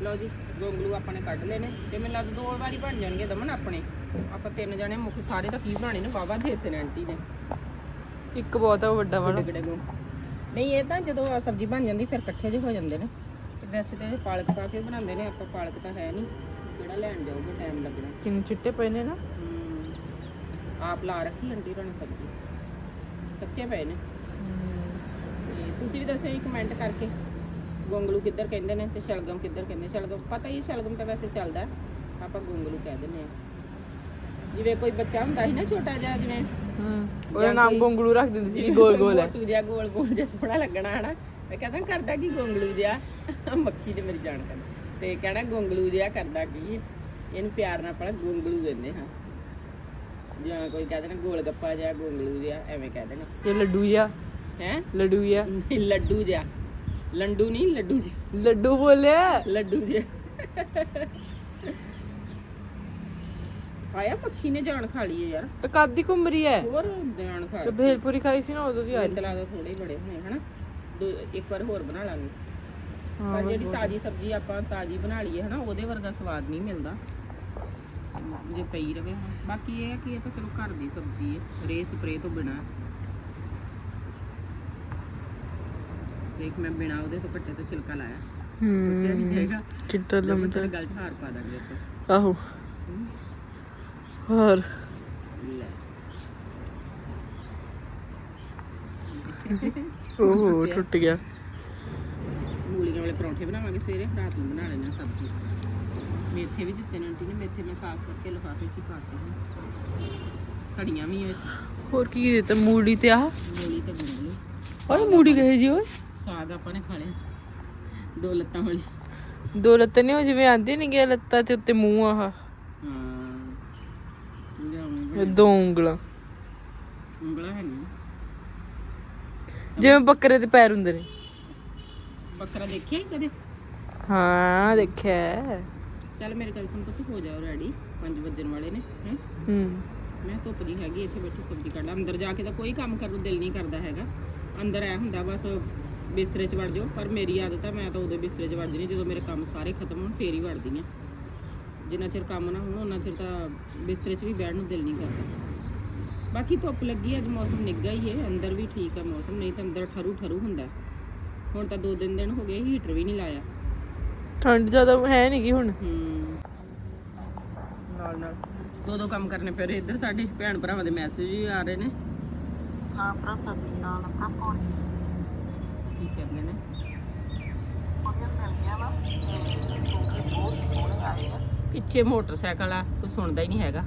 ਲਓ ਜੀ ਗੋਂਗਲੂ ਆਪਾਂ ਨੇ ਕੱਢ ਨੇ ਤੇ ਮੈਨੂੰ ਲੱਗਦਾ ਦੋ ਵਾਰੀ ਬਣ ਜਾਣਗੇ ਦਮਨ ਆਪਣੇ। ਆਪਾਂ ਤਿੰਨ ਜਣੇ ਮੁੱਖ ਸਾਰੇ ਤਾਂ ਕੀ ਬਣਾਣੇ ਨੇ ਬਾਬਾ ਦੇ ਦਿੱਤੇ ਨੇ ਆਂਟੀ ਨੇ। ਇੱਕ ਬਹੁਤ ਵੱਡਾ ਵਾਲਾ। ਗੋਂ ਨਹੀਂ ਇਹ ਤਾਂ ਜਦੋਂ ਆਹ ਸਬਜ਼ੀ ਬਣ ਜਾਂਦੀ ਫਿਰ ਇਕੱਠੇ ਜਿਹੇ ਹੋ ਜਾਂਦੇ ਨੇ। ਤੇ ਵੈਸੇ ਤਾਂ ਇਹ ਪਾਲਕ ਪਾ ਕੇ ਬਣਾਉਂਦੇ ਨੇ ਆਪਾਂ ਪਾਲਕ ਤਾਂ ਹੈ ਨਹੀਂ। ਕਿਹੜਾ ਲੈਣ ਜਾਓਗੇ ਟਾਈਮ ਲੱਗਣਾ। ਕਿੰਨੇ ਚਿੱਟੇ ਪਏ ਨੇ ਨਾ। ਹਮ, ਆਪ ਲਾ ਰੱਖੀ ਆਂਟੀ ਹੋਣੀ ਸਬਜ਼ੀ। ਕੱਚੇ ਪਏ ਨੇ। ਤੇ ਤੁਸੀਂ ਵੀ ਦੱਸਿਓ ਇੱਕ ਕਮੈਂਟ ਕਰਕੇ। ਗੋਂਗਲੂ ਕਿੱਧਰ ਕਹਿੰਦੇ ਨੇ ਤੇ ਸ਼ਲਗਮ ਕਿੱਧਰ ਕਹਿੰਦੇ ਸ਼ਲਗਮ ਪਤਾ ਹੀ ਸ਼ਲਗਮ ਤਾਂ ਵੈਸੇ ਚੱਲਦਾ। ਆਪਾਂ ਗੋਂਗਲੂ ਕਹਿ ਦਿੰਦੇ ਆ ਜਿਵੇਂ ਕੋਈ ਬੱਚਾ ਹੁੰਦਾ ਸੀ ਨਾ ਛੋਟਾ ਜਿਹਾ ਜਿਵੇਂ ਹੂੰ ਉਹਦਾ ਨਾਮ ਗੋਂਗਲੂ ਰੱਖ ਦਿੰਦੇ ਸੀ ਗੋਲ ਗੋਲ ਹੈ। ਮੋਟੂ ਜਿਹਾ ਗੋਲ ਗੋਲ ਜਿਹਾ ਸੋਹਣਾ ਲੱਗਣਾ ਹਨਾ? ਮੈਂ ਕਹਿੰਦਾ ਕਰਦਾ ਕੀ ਗੋਂਗਲੂ ਜਿਹਾ? ਮੱਖੀ ਨੇ ਮੇਰੀ ਜਾਨ ਕਰ ਤੇ ਕਹਿਣਾ ਗੋਂਗਲੂ ਜਿਹਾ ਕਰਦਾ ਕੀ? ਇਹਨੂੰ ਪਿਆਰ ਨਾਲ ਆਪਾਂ ਗੋਂਗਲੂ ਕਹਿੰਦੇ ਹਾਂ। ਜਿਵੇਂ ਕੋਈ ਕਹਿੰਦੇ ਨੇ ਗੋਲ ਗੱਪਾ ਜਿਹਾ ਗੋਂਗਲੂ ਜਿਹਾ ਐਵੇਂ ਕਹਿ ਦੇਣਾ ਇਹ ਲੱਡੂ ਜਿਹਾ। ਹੈ? ਲੱਡੂ ਜਿਹਾ। ਲੱਡੂ ਜਿਹਾ। ਲੰਡੂ ਨਹੀਂ ਲੱਡੂ ਜੀ। ਲੱਡੂ ਬੋਲਿਆ? ਲੱਡੂ ਜਿਹਾ ਆਇਆ ਮੱਖੀ ਨੇ ਜਾਨ ਖਾ ਲਈ ਹੈ ਯਾਰ। ਕਾਦੀ ਘੁੰਮ ਰਹੀ ਹੈ। ਹੋਰ ਜਾਨ ਖਾ ਤੇ ਭੇਲਪੂਰੀ ਖਾਈ ਸੀ ਨਾ ਉਦੋਂ ਵੀ ਆ ਰਹੀ ਤਲਾ ਦਾ ਥੋੜੇ ਹੀ ਬੜੇ ਹੋਣੇ ਹਨਾ? ਦੋ ਇੱਕ ਵਾਰ ਹੋਰ ਬਣਾ ਲਾਂਗੇ। ਹਾਂ, ਪਰ ਜਿਹੜੀ ਤਾਜੀ ਸਬਜ਼ੀ ਆਪਾਂ ਤਾਜੀ ਬਣਾ ਲਈਏ ਹਨਾ ਉਹਦੇ ਵਰਗਾ ਸਵਾਦ ਨਹੀਂ ਮਿਲਦਾ। ਜੇ ਪਈ ਰਵੇ ਹੁਣ। ਬਾਕੀ ਇਹ ਹੈ ਕਿ ਇਹ ਤਾਂ ਚਲੋ ਘਰ ਦੀ ਸਬਜ਼ੀ ਹੈ ਰੇ ਸਪਰੇ ਤੋਂ ਬਿਨਾ। ਦੇਖ ਮੈਂ ਬਿਨਾ ਉਹਦੇ ਕੱਟੇ ਤੋਂ ਛਿਲਕਾ ਲਾਇਆ। ਟੁੱਟਿਆ ਨਹੀਂ ਹੈਗਾ। ਚਿੱਟਾ ਲੰਮਾ ਤੇ ਗੱਲ ਚ ਹਾਰ ਪਾ ਦਾਂਗੇ ਉੱਤੇ ਆਹੋ। ਹੋਰ? ਉਹ ਟੁੱਟ ਗਿਆ। ਮੂਲੀਆਂ ਵਾਲੇ ਪਰੌਂਠੇ ਬਣਾਵਾਂਗੇ ਸਵੇਰੇ ਰਾਤ ਨੂੰ ਬਣਾ ਲੈਣਾ ਸਬਜ਼ੀ। ਮੇਥੇ ਵੀ ਦਿੱਤੇ ਨੇ ਆਂਟੀ ਨੇ ਮੇਥੇ ਮੈਂ ਸਾਫ਼ ਕਰਕੇ ਲਿਫਾਫੇ 'ਚ ਪਾਤੇ ਨੇ। ਧੜੀਆਂ ਵੀ ਹੋਰ ਕੀ ਦਿੱਤਾ? ਮੂੜੀ ਤੇ ਆਹ? ਮੂਲੀ ਤੇ ਗੁੰਗਲੂ ਓਏ ਮੂੜੀ ਕਹੇ ਜੀ ਓਏ? ਸਾਗ ਆਪਾਂ ਨੇ ਖਾ ਲਿਆ। ਦੋ ਲੱਤਾਂ ਵਾਲੀ। ਦੋ ਲੱਤਾਂ ਨਹੀਂ ਉਹ ਜਿਵੇਂ ਆਂਦੀ ਨਹੀਂ ਗਿਆ ਲੱਤਾਂ ਤੇ ਉੱਤੇ ਮੂੰਹ ਆਹ। ਹਾਂ ਦੋ ਉਂਗਲਾਂ। ਉਂਗਲਾ ਹੈ ਨਹੀਂ। ਜਿਵੇਂ ਬੱਕਰੇ ਦੇ ਪੈਰ ਹੁੰਦੇ ਨੇ। ਬੱਕਰਾ ਦੇਖਿਆ ਕਦੇ? ਹਾਂ ਦੇਖਿਆ। ਚੱਲ ਮੇਰੇ ਗੱਲ ਸੁਣ ਪੁੱਤ ਹੋ ਜਾਓ ਰੈਡੀ 5 ਵਜਣ ਵਾਲੇ ਨੇ ਹੈਂ? ਮੈਂ ਧੁੱਪ ਦੀ ਹੈਗੀ ਇੱਥੇ ਬੈਠੀ ਸਬਜ਼ੀ ਕੱਢ। ਅੰਦਰ ਜਾ ਕੇ ਤਾਂ ਕੋਈ ਕੰਮ ਕਰਨ ਨੂੰ ਦਿਲ ਨਹੀਂ ਕਰਦਾ ਹੈਗਾ। ਅੰਦਰ ਐ ਹੁੰਦਾ ਬਸ ਬਿਸਤਰੇ 'ਚ ਵੜ ਜਾਓ ਪਰ ਮੇਰੀ ਆਦਤ ਆ ਮੈਂ ਤਾਂ ਉਦੋਂ ਬਿਸਤਰੇ 'ਚ ਵੜ ਜਣੀ ਜਦੋਂ ਮੇਰੇ ਕੰਮ ਸਾਰੇ ਖਤਮ ਹੋਣ ਫੇਰ ਹੀ ਵੜਦੀ ਆ। ਜਿੰਨਾ ਚਿਰ ਕੰਮ ਨਾ ਹੋਣ ਉਹਨਾਂ ਚਿਰ ਤਾਂ ਬਿਸਤਰੇ 'ਚ ਵੀ ਬੈਠਣ ਨੂੰ ਦਿਲ ਨਹੀਂ ਕਰਦਾ। ਬਾਕੀ ਧੁੱਪ ਲੱਗੀ ਅੱਜ ਮੌਸਮ ਨਿੱਘਾ ਹੀ ਹੈ ਅੰਦਰ ਵੀ ਠੀਕ ਆ ਮੌਸਮ ਨਹੀਂ ਤਾਂ ਅੰਦਰ ਠਰੂ ਠਰੂ ਹੁੰਦਾ। ਹੁਣ ਤਾਂ ਦੋ ਦਿਨ ਦਿਨ ਹੋ ਗਏ ਹੀਟਰ ਵੀ ਨਹੀਂ ਲਾਇਆ। ਠੰਡ ਜ਼ਿਆਦਾ ਹੈ ਨਹੀਂ ਗੀ ਹੁਣ? ਹੂੰ। ਨਾਲ ਨਾਲ। ਦੋ ਦੋ ਕੰਮ ਕਰਨੇ ਪੈ ਰਹੇ ਇੱਧਰ ਸਾਡੇ ਭੈਣ ਭਰਾਵਾਂ ਦੇ ਮੈਸੇਜ ਵੀ ਆ ਰਹੇ ਨੇ। ਹਾਂ ਭਰਾ ਸਬਜ਼ੀ ਨਾਲ ਭਰਾ ਕੀ ਕਹਿੰਦੇ ਨੇ? ਪਿੱਛੇ ਮੋਟਰਸਾਈਕਲ ਆ ਕੋਈ ਸੁਣਦਾ ਹੀ ਨਹੀਂ ਹੈਗਾ।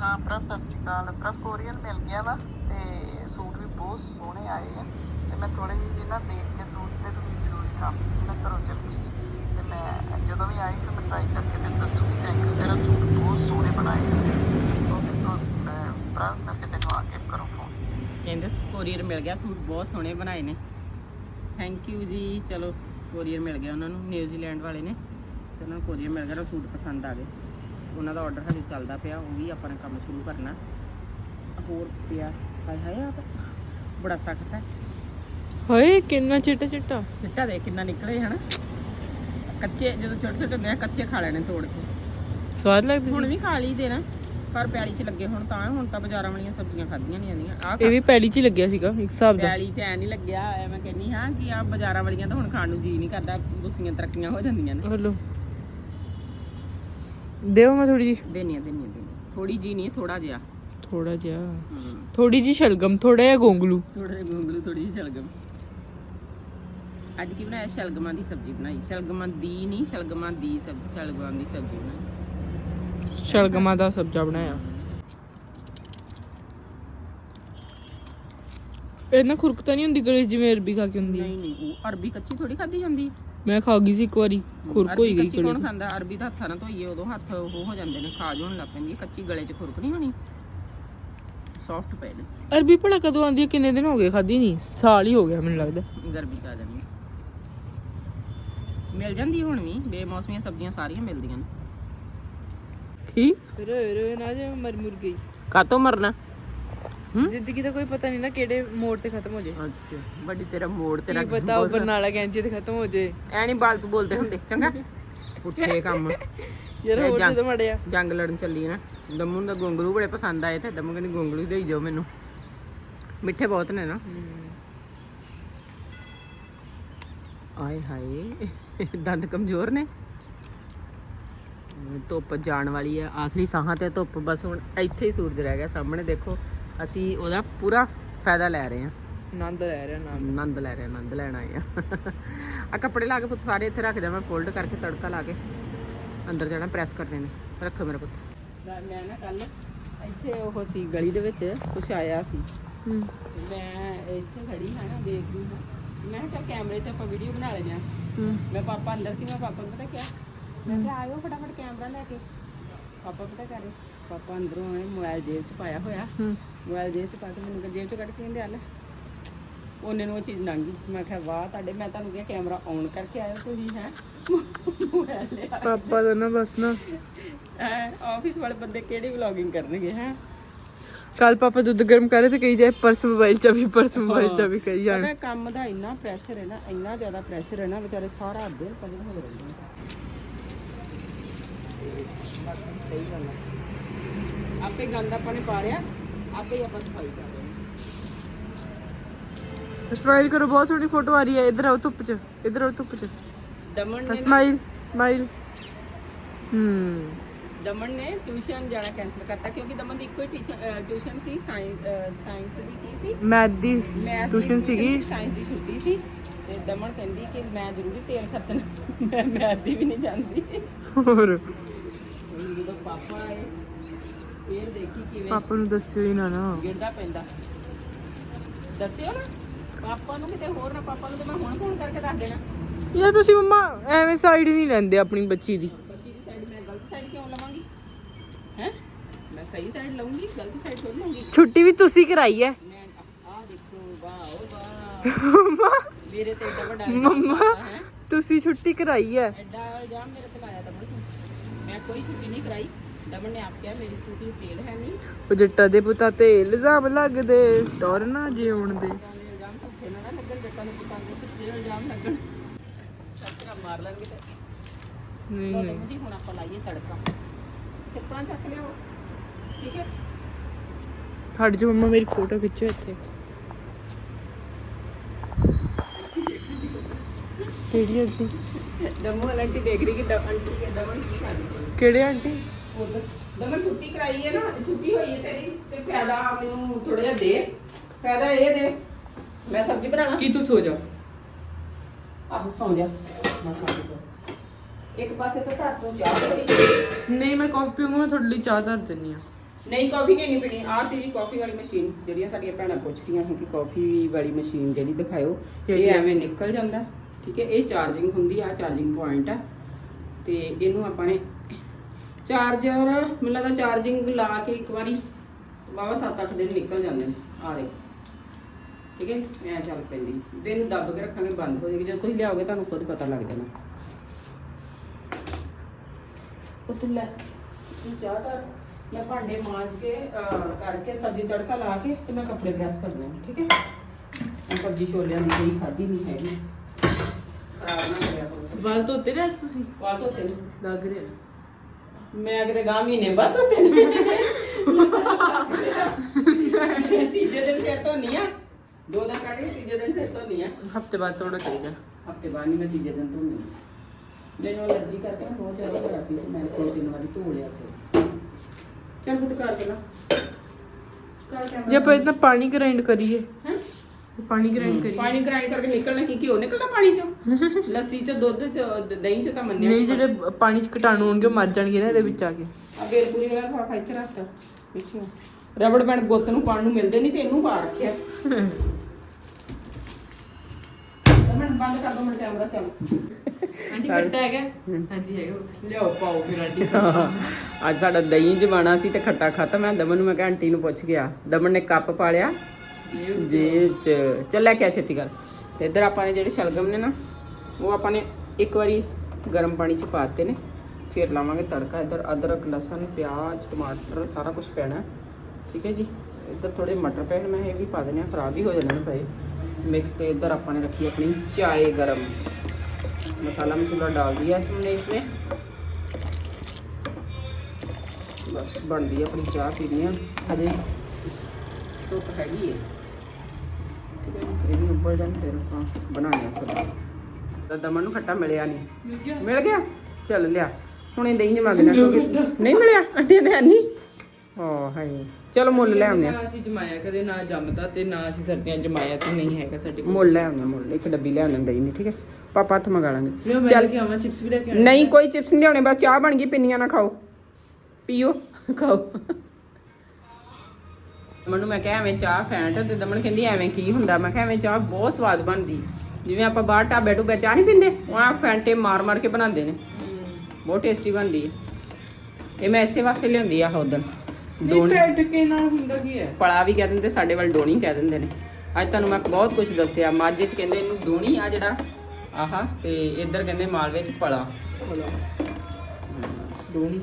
ਹਾਂ ਸਬਜ਼ੀ ਨਾਲ ਭਰਾ ਕੋਰੀਅਨ ਮਿਲ ਗਿਆ ਵਾ ਤੇ ਸੂਟ ਵੀ ਬਹੁਤ ਸੋਹਣੇ ਆਏ ਆ। ਤੇ ਮੈਂ ਥੋੜੇ ਜਿਹੇ ਨਾ ਦੇਖ ਕੇ ਸੂਟ ਤੇ ਤੁਹਾਨੂੰ ਜ਼ਰੂਰੀ ਕੰਮ ਮੈਂ ਘਰੋਂ ਚੱਲ ਗਈ ਤੇ ਮੈਂ ਜਦੋਂ ਵੀ ਆਈ ਮੈਂ ਟਰਾਈ ਕਰਕੇ ਤੇ ਦੱਸੂਗੀ ਚੈੱਕ ਤੇਰਾ ਸੂਟ ਬਹੁਤ ਸੋਹਣੇ ਬਣਾਏ ਭਰਾ ਮੈਂ ਤੇ ਤੈਨੂੰ ਆ ਕੇ ਕਰੋ ਫੋਨ ਕਹਿੰਦੇ ਕੋਰੀਅਰ ਮਿਲ ਗਿਆ ਸੂਟ ਬਹੁਤ ਸੋਹਣੇ ਬਣਾਏ ਨੇ। ਥੈਂਕ ਯੂ ਜੀ। ਚਲੋ ਕੋਰੀਅਰ ਮਿਲ ਗਿਆ ਉਹਨਾਂ ਨੂੰ ਨਿਊਜ਼ੀਲੈਂਡ ਵਾਲੇ ਨੇ। ਤੇ ਉਹਨਾਂ ਨੂੰ ਕੋਰੀਅਰ ਮਿਲ ਗਿਆ ਉਹ ਸੂਟ ਪਸੰਦ ਆ ਗਏ। ਉਹਨਾਂ ਦਾ ਆਰਡਰ ਹਜੇ ਚੱਲਦਾ ਪਿਆ ਉਹ ਵੀ ਆਪਾਂ ਨੇ ਕੰਮ ਸ਼ੁਰੂ ਕਰਨਾ। ਹੋਰ ਪਿਆ ਹਾਏ ਹਾਏ ਆ ਬੜਾ ਸਖਤ ਹੈ। ਹਾਏ ਕਿੰਨਾ ਚਿੱਟਾ ਚਿੱਟਾ। ਚਿੱਟਾ ਦੇ ਕਿੰਨਾ ਨਿਕਲੇ ਹਨਾ। ਕੱਚੇ ਜਦੋਂ ਛੋਟੇ ਛੋਟੇ ਹੁੰਦੇ ਆ ਕੱਚੇ ਖਾ ਲੈਣੇ ਤੋੜ ਕੇ। ਸਵਾਦ ਲੱਗਦੀ ਹੁਣ ਵੀ ਖਾ ਲਈਦੇ ਨਾ। ਪਰ ਪਿਆਲੀ 'ਚ ਲੱਗੇ ਹੁਣ ਤਾਂ ਹੁਣ ਤਾਂ ਬਾਜ਼ਾਰਾਂ ਵਾਲੀਆਂ ਸਬਜ਼ੀਆਂ ਖਾਧੀਆਂ ਨਹੀਂ ਜਾਂਦੀਆਂ। ਆਹ ਇਹ ਵੀ ਪੈੜੀ 'ਚ ਹੀ ਲੱਗਿਆ ਸੀਗਾ ਇੱਕ ਹਿਸਾਬ ਦਾ। ਪਿਆਲੀ 'ਚ ਐ ਨਹੀਂ ਲੱਗਿਆ ਐ ਮੈਂ ਕਹਿੰਨੀ ਹਾਂ ਕਿ ਆ ਬਾਜ਼ਾਰਾਂ ਵਾਲੀਆਂ ਤਾਂ ਹੁਣ ਖਾਣ ਨੂੰ ਜੀ ਨਹੀਂ ਕਰਦਾ ਬੁੱਸੀਆਂ ਤਰੱਕੀਆਂ ਹੋ ਜਾਂਦੀਆਂ ਨੇ। ਹਲੋ। ਦੇਵੋ ਮੈਂ ਥੋੜੀ ਜੀ ਦੇਨੀਆਂ ਦੇਨੀਆਂ ਦੇਨੀਆਂ ਥੋੜੀ ਜੀ ਨਹੀਂ ਥੋੜਾ ਜਿਹਾ। ਥੋੜਾ ਜਿਹਾ। ਥੋੜੀ ਜੀ ਸ਼ਲਗਮ ਥੋੜਾ ਜਿਹਾ ਗੋਂਗਲੂ। ਥੋੜਾ ਜਿਹਾ ਗੋਂਗਲੂ ਥੋੜੀ ਜਿਹੀ ਸ਼ਲਗਮ। ਅੱਜ ਕੀ ਬਣਾਇਆ? ਸ਼ਲਗਮਾਂ ਦੀ ਸਬਜ਼ੀ ਬਣਾਈ। ਸ਼ਲਗਮਾਂ ਦੀ ਨਹੀਂ ਸ਼ਲਗਮਾਂ ਦੀ ਸਬਜ਼ੀ ਸ਼ਲਗਮਾਂ ਦੀ ਸਬਜ਼ੀ ਬਣਾਈ। ਸ਼ਲਗਮਾਂ ਦਾ ਸਬਜ਼ਾ ਬਣਾਇਆ। ਇਹ ਨਾ ਖੁਰਕ ਤਾਂ ਨਹੀਂ ਹੁੰਦੀ ਗਲੇ 'ਚ ਜਿਵੇਂ ਅਰਬੀ ਖਾ ਕੇ ਹੁੰਦੀ ਹੈ। ਨਹੀਂ ਨਹੀਂ ਉਹ ਅਰਬੀ ਕੱਚੀ ਥੋੜੀ ਖਾਦੀ ਜਾਂਦੀ ਹੈ। ਮੈਂ ਖਾ ਗਈ ਸੀ ਇੱਕ ਵਾਰੀ ਖੁਰਕ ਅਰਬੀ ਹੋਈ ਗਈ ਕੱਚੀ ਗਲੇ ਕੌਣ 'ਚ। ਖਾਂਦਾ? ਅਰਬੀ ਤਾਂ ਹੱਥਾਂ ਨਾਲ ਧੋਈਏ ਉਦੋਂ ਹੱਥ ਉਹ ਹੋ ਜਾਂਦੇ ਨੇ ਖਾਜ ਹੋਣ ਲੱਗ ਪੈਂਦੀ ਹੈ ਕੱਚੀ ਗਲੇ 'ਚ ਖੁਰਕ ਨਹੀਂ ਹੋਣੀ। ਸੌਫਟ ਪਏ ਨੇ। ਅਰਬੀ ਭਲਾ ਕਦੋਂ ਆਉਂਦੀ ਹੈ ਕਿੰਨੇ ਦਿਨ ਹੋ ਗਏ ਖਾਦੀ ਨਹੀਂ? ਸਾਲ ਹੀ ਹੋ ਗਿਆ ਮੈਨੂੰ ਲੱਗਦਾ। ਗਰਮੀ ਚ ਆ ਜਾਂਦੀ ਮਿਲ ਜਾਂਦੀ ਹੁਣ ਵੀ ਬੇਮੌਸਮੀਆਂ ਸਬਜ਼ੀਆਂ ਸਾਰੀਆਂ ਮਿਲਦੀਆਂ ਨੇ। ਠੀਕ ਰੋ ਰੋ ਨਾ ਜੇ ਮਰ ਮੁਰ ਗਈ। ਕਾਤੋਂ ਮਰਨਾ? ਜ਼ਿੰਦਗੀ ਦਾ ਕੋਈ ਪਤਾ ਨਹੀਂ ਨਾ ਕਿਹੜੇ ਮੋੜ ਤੇ ਖਤਮ ਹੋ ਜੇ। ਅੱਛਾ ਵੱਡੀ ਤੇਰਾ ਮੋੜ ਕੀ ਪਤਾ ਉਹ ਬਰਨਾਲਾ ਕੈਂਚੀ ਤੇ ਖਤਮ ਹੋ ਜੇ। ਐ ਨਹੀਂ ਬਾਲਤੂ ਬੋਲਦੇ ਹੁੰਦੇ ਚੰਗਾ? ਪੁੱਠੇ ਕੰਮ। ਯਾਰ ਹੋਰ ਜਦੋਂ ਮੜਿਆ। ਜੰਗ ਲੜਨ ਚੱਲੀ ਨਾ। ਦਮੂ ਤਾਂ ਗੋਂਗਲੂ ਬੜੇ ਪਸੰਦ ਆਏ ਤੇ ਦਮੂ ਕਹਿੰਦੀ ਗੋਂਗਲੂ ਦੇਈ ਜਾਓ ਮੈਨੂੰ। ਮਿੱਠੇ ਬਹੁਤ ਨੇ ਨਾ। ਆਏ ਹਾਏ ਦੰਦ ਕਮਜ਼ੋਰ ਨੇ। ਧੁੱਪ ਜਾਣ ਵਾਲੀ ਆ ਆਖਰੀ ਸਾਹਾਂ ਤੇ ਧੁੱਪ ਬਸ ਹੁਣ ਇੱਥੇ ਹੀ ਸੂਰਜ ਰਹਿ ਗਿਆ ਸਾਹਮਣੇ ਦੇਖੋ ਅਸੀਂ ਉਹਦਾ ਪੂਰਾ ਫਾਇਦਾ ਲੈ ਰਹੇ ਹਾਂ। ਆਨੰਦ ਲੈ ਰਿਹਾ ਨਾ ਆਨੰਦ। ਲੈ ਰਹੇ ਹਾਂ, ਆਨੰਦ ਲੈਣ ਆਏ ਆ ਆ ਕੱਪੜੇ ਲਾ ਕੇ ਪੁੱਤ ਸਾਰੇ ਇੱਥੇ ਰੱਖ ਮੈਂ ਫੋਲਡ ਕਰਕੇ ਤੜਕਾ ਲਾ ਕੇ ਅੰਦਰ ਜਾਣਾ ਪ੍ਰੈਸ ਕਰਨੇ ਨੇ। ਰੱਖੋ ਮੇਰੇ ਪੁੱਤ। ਮੈਂ ਨਾ ਕੱਲ ਇੱਥੇ ਉਹ ਸੀ ਗਲੀ ਦੇ ਵਿੱਚ ਕੁਛ ਆਇਆ ਸੀ। ਹੂੰ। ਮੈਂ ਇੱਥੇ ਖੜੀ ਹਾਂ ਨਾ ਦੇਖਦੀ ਹਾਂ। ਮੈਂ ਕਿਹਾ ਚੱਲ ਕੈਮਰੇ 'ਚ ਆਪਾਂ ਵੀਡੀਓ ਬਣਾ ਲੈਂਦੇ ਹਾਂ। ਹੂੰ। ਮੈਂ ਪਾਪਾ ਅੰਦਰ ਸੀ ਮੈਂ ਪਾਪਾ ਨੂੰ ਪਤਾ ਕਿਆ ਮੈਂ ਕਿਹਾ ਆਇਓ ਫਟਾਫਟ ਕੈਮਰਾ ਲੈ ਕੇ। ਪਾਪਾ ਪਤਾ ਕਰੇ ਪਾਪਾ ਅੰਦਰੋਂ ਆਏ ਮੋਬਾਈਲ ਜੇਬ 'ਚ ਪਾਇਆ ਹੋਇਆ। ਮੋਬਾਈਲ ਜੇਬ 'ਚ ਪਾ ਕੇ ਮੈਨੂੰ ਜੇਬ 'ਚ ਕੱਢ ਕੇ ਕਹਿੰਦੇ ਆ ਲੈ ਉਹਨੇ ਨੂੰ ਉਹ ਚੀਜ਼ ਲੰਘੀ। ਮੈਂ ਕਿਹਾ ਵਾਹ ਤੁਹਾਡੇ ਮੈਂ ਤੁਹਾਨੂੰ ਕਿਹਾ ਕੈਮਰਾ ਔਨ ਕਰਕੇ ਆਇਓ ਤੁਸੀਂ ਹੈ? ਮੋਬਾਈਲ ਲਿਆ। ਪਾਪਾ ਦਾ ਨਾ ਬਸ ਨਾ। ਆਫਿਸ ਵਾਲੇ ਬੰਦੇ ਕਿਹੜੀ ਵਲੌਗਿੰਗ ਕਰਨਗੇ ਹੈ? ਕੱਲ ਪਾਪਾ ਦੁੱਧ ਗਰਮ ਕਰੇ ਤੇ ਕਹੀ ਜਾਏ ਪਰਸ ਮੋਬਾਈਲ ਚ ਵੀ ਪਰਸ ਮੋਬਾਈਲ ਚ ਵੀ ਕਹੀ ਜਾਣ। ਕੰਮ ਦਾ ਇੰਨਾ ਪ੍ਰੈਸ਼ਰ ਹੈ ਨਾ ਇੰਨਾ ਜ਼ਿਆਦਾ ਪ੍ਰੈਸ਼ਰ ਹੈ ਨਾ ਵਿਚਾਰੇ ਸਾਰਾ ਦਿਨ ਪਜਨ ਹੋ ਰਹੇ ਨੇ। ਬਾਕੀ ਸਹੀ ਗੱਲ ਹੈ ਆਪੇ ਗੰਦ ਆਪਾਂ ਨੇ ਪਾ ਲਿਆ ਆਪੇ ਹੀ ਆਪਾਂ ਸਫ਼ਾਈ ਕਰ ਰਹੇ ਸਮਾਈਲ ਕਰੋ ਬਹੁਤ ਸੋਹਣੀ ਫੋਟੋ ਆ ਰਹੀ ਹੈ ਇਧਰ ਆਓ ਧੁੱਪ ਚ ਇਧਰ ਆਓ ਧੁੱਪ ਚ। ਦਮਨ ਨੇ ਸਮਾਈਲ ਸਮਾਈਲ। ਹੂੰ। ਦਮਨ ਨੇ ਟਿਊਸ਼ਨ ਜਾਣਾ ਕੈਨਸਲ ਕਰਤਾ ਕਿਉਂਕਿ ਦਮਨ ਦੀ ਇੱਕੋ ਹੀ ਟਿਊਸ਼ਨ ਸੀ ਸਾਇੰਸ ਸਾਇੰਸ ਦੀ ਕੀ ਸੀ? ਮੈਥ ਦੀ ਟਿਊਸ਼ਨ ਸੀਗੀ। ਸਾਇੰਸ ਦੀ ਛੁੱਟੀ ਸੀ। ਤੇ ਦਮਨ ਕਹਿੰਦੀ ਕਿ ਮੈਂ ਜ਼ਰੂਰੀ ਤੇਲ ਖਰਚਣਾ ਮੈਂ ਮੈਥ ਦੀ ਵੀ ਨਹੀਂ ਜਾਂਦੀ ਹੋਰ। ਪਾਪਾ ਆਏ। ਫੇਰ ਦੇਖੀ ਕਿਵੇਂ ਪਾਪਾ ਨੂੰ ਦੱਸਿਓ ਹੀ ਨਾ ਨਾ। ਗਿਰਦਾ ਪੈਂਦਾ। ਦੱਸਿਓ ਨਾ। ਪਾਪਾ ਨੂੰ ਕਿਤੇ ਹੋਰ ਨਾ ਪਾਪਾ ਨੂੰ ਤੇ ਮੈਂ ਹੁਣ ਫੋਨ ਕਰਕੇ ਦੱਸ ਦੇਣਾ। ਯਾ ਤੁਸੀਂ ਮੰਮਾ ਐਵੇਂ ਸਾਈਡ ਨਹੀਂ ਲੈਂਦੇ ਆਪਣੀ ਬੱਚੀ ਦੀ। ਬੱਚੀ ਦੀ ਸਾਈਡ ਮੈਂ ਗਲਤ ਸਾਈਡ ਕਿਉਂ ਲਵਾਂਗੀ? ਹੈ? ਮੈਂ ਸਹੀ ਸਾਈਡ ਲਵਾਂਗੀ ਗਲਤ ਸਾਈਡ ਥੋੜੀ ਲਵਾਂਗੀ ਛੁੱਟੀ ਵੀ ਤੁਸੀਂ ਕਰਾਈ ਹੈ ਮੈਂ ਆਹ ਦੇਖੋ ਵਾਹ ਓ ਵਾਹ। ਮੇਰੇ ਤੇ ਏਡਾ ਵੱਡਾ ਮੰਮਾ ਤੁਸੀਂ ਛੁੱਟੀ ਕਰਾਈ ਹੈ ਐਡਾ ਇਲਜ਼ਾਮ ਮੇਰੇ ਤੇ ਲਾਇਆ ਤਾਂ ਬੜੀ ਮੈਂ ਕੋਈ ਛੁੱਟੀ ਨਹੀਂ ਕਰਾਈ। ਦਮਨ ਨੇ ਆਪ ਕਿਹਾ ਮੇਰੀ ਸਕੂਟੀ ਤੇਲ ਹੈ ਨਹੀਂ। ਉਹ ਜੱਟਾਂ ਦੇ ਪੁੱਤਾਂ ਤੇ ਇਲਜ਼ਾਮ ਲੱਗਦੇ ਟੌਰ ਨਾ ਜਿਉਣ ਦੇ। ਤਾਂ ਦੇ ਇਲਜ਼ਾਮ ਧੋਖੇ ਨਾਲ ਨਾ ਲੱਗਣ ਜੱਟਾਂ ਦੇ ਪੁੱਤਾਂ ਦੇ ਸਿੱਧੇ ਇਲਜ਼ਾਮ ਲੱਗਣ। ਸੱਚਾ ਮਾਰ ਲਾਂਗੇ ਤੇ। ਨਹੀਂ ਲਓ ਨਹੀਂ। ਦਮਨ ਜੀ ਹੁਣ ਆਪਾਂ ਲਾਈਏ ਤੜਕਾ। ਚੱਪਲਾਂ ਚੱਕ ਲਿਓ ਠੀਕ ਹੈ? ਤੁਹਾਡੀ ਜੋ ਮੰਮਾ ਮੇਰੀ ਫੋਟੋ ਖਿੱਚੋ ਇੱਥੇ। ਕਿਹੜੀ ਆਂਟੀ ਦਮੂ ਵਾਲੀ ਆਂਟੀ ਦੇਖ ਰਹੀ ਕਿ ਦ- ਆਂਟੀ ਦਮਨ ਕੀ ਕਿਹੜੇ ਆਂਟੀ? ਉਧਰ ਦਮਨ ਛੁੱਟੀ ਕਰਾਈ ਹੈ ਨਾ ਛੁੱਟੀ ਹੋਈ ਹੈ ਤੇਰੀ ਤੇ ਫਾਇਦਾ ਮੈਨੂੰ ਥੋੜਾ ਜਿਹਾ ਦੇ। ਫਾਇਦਾ ਇਹ ਦੇ ਮੈਂ ਸਬਜ਼ੀ ਬਣਾਣਾ ਕੀ ਤੂੰ ਸੋ ਜਾ। ਆਹੋ ਸੌਂ ਜਾ। ਮੈਂ ਸੌਂ ਜਾ। ਇੱਕ ਪਾਸੇ ਤਾਂ ਧਰ ਤੋਂ ਚਾਹ ਪਈ ਨਹੀਂ ਮੈਂ ਕਾਫੀ ਪੀਊਂਗਾ ਮੈਂ ਤੁਹਾਡੇ ਲਈ ਚਾਹ ਧਰ ਦਿੰਨੀ ਆ ਨਹੀਂ ਕਾਫੀ ਨਹੀਂ ਨਹੀਂ ਪੀਣੀ? ਆ ਸੀ ਜੀ ਕਾਫੀ ਵਾਲੀ ਮਸ਼ੀਨ ਜਿਹੜੀਆਂ ਸਾਡੀਆਂ ਭੈਣਾਂ ਪੁੱਛ ਰਹੀਆਂ ਕਿ ਕਾਫੀ ਵਾਲੀ ਮਸ਼ੀਨ ਜਿਹੜੀ ਦਿਖਾਇਓ ਇਹ? ਐਵੇਂ ਨਿਕਲ ਜਾਂਦਾ। ਠੀਕ ਹੈ ਇਹ ਚਾਰਜਿੰਗ ਹੁੰਦੀ ਆ ਚਾਰਜਿੰਗ ਪੁਆਇੰਟ ਆ। ਤੇ ਇਹਨੂੰ ਆਪਾਂ ਨੇ ਚਾਰਜਰ ਮੈਨੂੰ ਲੱਗਦਾ ਚਾਰਜਿੰਗ ਲਾ ਕੇ ਇੱਕ ਵਾਰੀ ਬਾਬਾ 7-8 ਦਿਨ ਨਿਕਲ ਜਾਂਦੇ ਨੇ ਆ ਦੇ ਠੀਕ ਹੈ ਐ ਚੱਲ ਪੈਂਦੀ। ਇਹਨੂੰ ਦੱਬ ਕੇ ਰੱਖਾਂਗੇ ਬੰਦ ਹੋ ਜਾਏਗੀ। ਜਦੋਂ ਤੁਸੀਂ ਲਿਆਓਗੇ ਤੁਹਾਨੂੰ ਖੁਦ ਪਤਾ ਲੱਗ ਜਾਣਾ। ਉਹ ਲੈ ਤੂੰ ਚਾਹ ਕਰ ਮੈਂ ਭਾਂਡੇ ਮਾਂਜ ਕੇ ਕਰਕੇ ਸਬਜ਼ੀ ਤੜਕਾ ਲਾ ਕੇ ਤੇ ਮੈਂ ਕੱਪੜੇ ਪ੍ਰੈਸ ਕਰਨੇ ਆ, ਠੀਕ ਹੈ? ਮੈਂ ਸਬਜ਼ੀ ਛੋਲਿਆਂ ਦੀ ਕੋਈ ਖਾਦੀ ਨਹੀਂ ਹੈਗੀ। ਖਰਾਬ ਨਾ ਕਰੋ ਵਾਲ ਧੋਤੇ ਨੇ ਅੱਜ ਤੁਸੀਂ? ਵਾਲ ਤੋਂ ਚਲੇ ਲੱਗ ਰਿਹਾ। ਮੈਂ ਕਿਤੇ ਗਾ ਮਹੀਨੇ ਬਾਅਦ ਧੋਤੇ ਨੇ ਤੀਜੇ ਦਿਨ ਸਿਰ ਧੋਨੀ ਆ ਦੋ ਦਿਨ ਕੱਢ ਕੇ ਤੀਜੇ ਦਿਨ ਸਿਰ ਧੋਨੀ ਆ ਹਫ਼ਤੇ ਬਾਅਦ ਥੋੜਾ ਚਾਹੀਦਾ ਹਫ਼ਤੇ ਬਾਅਦ ਨਹੀਂ ਮੈਂ ਤੀਜੇ ਦਿਨ ਧੋਨੀ ਮੈਨੂੰ ਅਲਰਜੀ ਕਰਕੇ ਨਾ ਬਹੁਤ ਜ਼ਿਆਦਾ ਹੋਇਆ ਸੀ ਤੇ ਮੈਂ ਦੋ ਤਿੰਨ ਵਾਰੀ ਧੋ ਲਿਆ ਸੀ ਚੱਲ ਬੁੱਤ ਕਰ ਪਹਿਲਾਂ ਕਰ ਕੈਮਰਾ ਜੇ ਆਪਾਂ ਇਤਨਾ ਪਾਣੀ ਗ੍ਰਾਈਂਡ ਕਰੀਏ ਹੈਂ? ਤੇ ਪਾਣੀ ਗ੍ਰਾਈਂਡ ਕਰੀਏ। ਪਾਣੀ ਗ੍ਰਾਈਂਡ ਕਰਕੇ ਨਿਕਲਣਾ ਕੀ? ਘਿਓ ਨਿਕਲਦਾ ਪਾਣੀ ਚੋਂ? ਲੱਸੀ ਚ ਦੁੱਧ ਚ ਦ- ਦਹੀਂ ਚ ਤਾਂ ਮੰਨਿਆ ਨਹੀਂ ਜਿਹੜੇ ਪਾਣੀ। ਚ ਕੀਟਾਣੂ ਹੋਣਗੇ ਉਹ ਮਰ ਜਾਣਗੇ ਨਾ ਇਹਦੇ ਵਿੱਚ ਆ ਕੇ। ਆ ਬੇਲਪੂਰੀ ਵਾਲਾ ਫਾਫਾ ਇੱਥੇ ਰੱਖਤਾ ਪਿੱਛੇ। ਰਬੜ ਬੈਂਡ ਗੁੱਤ ਨੂੰ ਪਾਣ ਨੂੰ ਮਿਲਦੇ ਨਹੀਂ ਤੇ ਇਹਨੂੰ ਪਾ ਰੱਖਿਆ। ਮੈਂ ਬੰਦ ਕਰ ਦੋ ਮੈਂ ਕੈਮਰਾ ਚੱਲ। ਆਂਟੀ ਖੱਟਾ ਹੈਗਾ? ਹਾਂਜੀ ਹੈਗਾ ਉੱਥੇ। ਲਿਆਓ ਪਾਓ ਫਿਰ ਆਂਟੀ। ਅੱਜ ਸਾਡਾ ਦਹੀਂ ਜਮਾਣਾ ਸੀ ਤੇ ਖੱਟਾ ਖਤਮ ਹੈ ਦਮਨ ਨੂੰ ਮੈਂ ਕਿਹਾ ਆਂਟੀ ਨੂੰ ਪੁੱਛ ਗਿਆ ਦਮਨ ਨੇ ਕੱਪ ਪਾ ਲਿਆ ਜੇਬ ਚ। ਚੱਲ ਲੈ ਕੇ ਛੇਤੀ ਕਰ ਤੇ ਇੱਧਰ ਆਪਾਂ ਨੇ ਜਿਹੜੇ ਸ਼ਲਗਮ ਨੇ ਨਾ, ਉਹ ਆਪਾਂ ਨੇ ਇੱਕ ਵਾਰੀ ਗਰਮ ਪਾਣੀ ਚ ਪਾ ਦਿੱਤੇ ਨੇ। ਫਿਰ ਲਾਵਾਂਗੇ ਤੜਕਾ। ਇੱਧਰ ਅਦਰਕ, ਲਸਣ, ਪਿਆਜ਼, ਟਮਾਟਰ, ਸਾਰਾ ਕੁਝ ਪੈਣਾ। ਠੀਕ ਹੈ ਜੀ? ਇੱਧਰ ਥੋੜੇ ਮਟਰ ਪੈਣ, ਮੈਂ ਇਹ ਵੀ ਪਾ ਦਿੰਦੇ ਆ ਖਰਾਬ ਹੀ ਹੋ ਜਾਣੇ ਪਏ ਮਿਕਸ ਤੇ ਇੱਧਰ ਆਪਾਂ ਨੇ ਰੱਖੀ ਆਪਣੀ ਚਾਏ ਗਰਮ। मसाला मसूला डाल दिया हमने इसमें बस बन दी अपनी चाह पीनी है अजय धुप हैगी है ਇਹ ਵੀ ਉੱਬਲ ਜਾਣ ਫਿਰ ਆਪਾਂ ਬਣਾਉਣੇ ਆ ਸਬਜ਼ੀ। ਤਾਂ ਦਮਨ ਨੂੰ ਖੱਟਾ ਮਿਲਿਆ ਨਹੀਂ ਮਿਲ ਗਿਆ। ਚੱਲ ਲਿਆ। ਹੁਣੇ ਦਹੀਂ ਜਮਾ ਦੇਣਾ ਕਿਉਂਕਿ ਨਹੀਂ ਮਿਲਿਆ? ਅੰਡੇ ਦੇ ਨਹੀਂ ਓ ਹਾਏ। ਚਲੋ ਮੁੱਲ ਲੈ ਆਉਂਦੇ ਆ। ਨਾ ਅਸੀਂ ਜਮਾਇਆ ਕਦੇ ਨਾ ਜੰਮਦਾ ਤੇ ਨਾ ਅਸੀਂ ਸਰਦੀਆਂ 'ਚ ਜਮਾਇਆ ਤੇ ਨਹੀਂ ਹੈਗਾ ਸਾਡੇ ਕੋਲ। ਮੁੱਲ ਲੈ ਆਉਂਦੇ ਆ, ਮੁੱਲ। ਇੱਕ ਡੱਬੀ ਲੈ ਆਉਂਦੇ ਦਹੀਂ ਦੀ ਠੀਕ ਹੈ? ਪਾਪਾ ਹੱਥ ਮੰਗਾ ਲਾਂਗੇ। ਲਿਓ ਮੈਂ ਲੈ ਕੇ ਆਵਾਂ ਚਿਪਸ ਵੀ ਲੈ ਕੇ ਆਵਾਂ ਨਹੀਂ ਕੋਈ ਚਿਪਸ ਨਹੀਂ ਲਿਆਉਣੇ ਬਸ ਚਾਹ ਬਣ ਗਈ ਪਿੰਨੀਆਂ ਨਾ ਖਾਓ। ਪੀਓ ਖਾਓ। ਮੈਨੂੰ ਮੈਂ ਕਿਹਾ ਐਵੇਂ ਚਾਹ ਫੈਂਟ ਤੇ ਦਮਨ ਕਹਿੰਦੀ ਐਵੇਂ ਕੀ ਹੁੰਦਾ? ਮੈਂ ਕਿਹਾ ਐਵੇਂ ਚਾਹ ਬਹੁਤ ਸਵਾਦ ਬਣਦੀ। ਜਿਵੇਂ ਆਪਾਂ ਬਾਹਰ ਢਾਬੇ ਟੂਬੇ ਚਾਹ ਨਹੀਂ ਪੀਂਦੇ ਉਹ ਆ ਫੈਂਟੇ ਮਾਰ ਮਾਰ ਕੇ ਬਣਾਉਂਦੇ ਨੇ। ਬਹੁਤ ਟੇਸਟੀ ਬਣਦੀ ਹੈ ਇਹ ਮੈਂ ਇਸੇ ਵਾਸਤੇ ਲਿਆਂਦੀ ਆ ਉਦੋਂ ਨਹੀਂ ਫੈਟ ਕੇ ਨਾਲ ਹੁੰਦਾ ਕੀ ਹੈ? ਪਲਾ ਵੀ ਕਹਿ ਦਿੰਦੇ ਸਾਡੇ ਵੱਲ ਡੋਣੀ ਕਹਿ ਦਿੰਦੇ ਨੇ। ਅੱਜ ਤੁਹਾਨੂੰ ਮੈਂ ਬਹੁਤ ਕੁਝ ਦੱਸਿਆ। ਮਾਝੇ ਚ ਕਹਿੰਦੇ ਇਹਨੂੰ ਡੋਣੀ ਆ ਜਿਹੜਾ ਆਹਾ ਤੇ ਇੱਧਰ ਕਹਿੰਦੇ ਮਾਲਵੇ ਚ ਪਲਾ। ਦੋਣੀ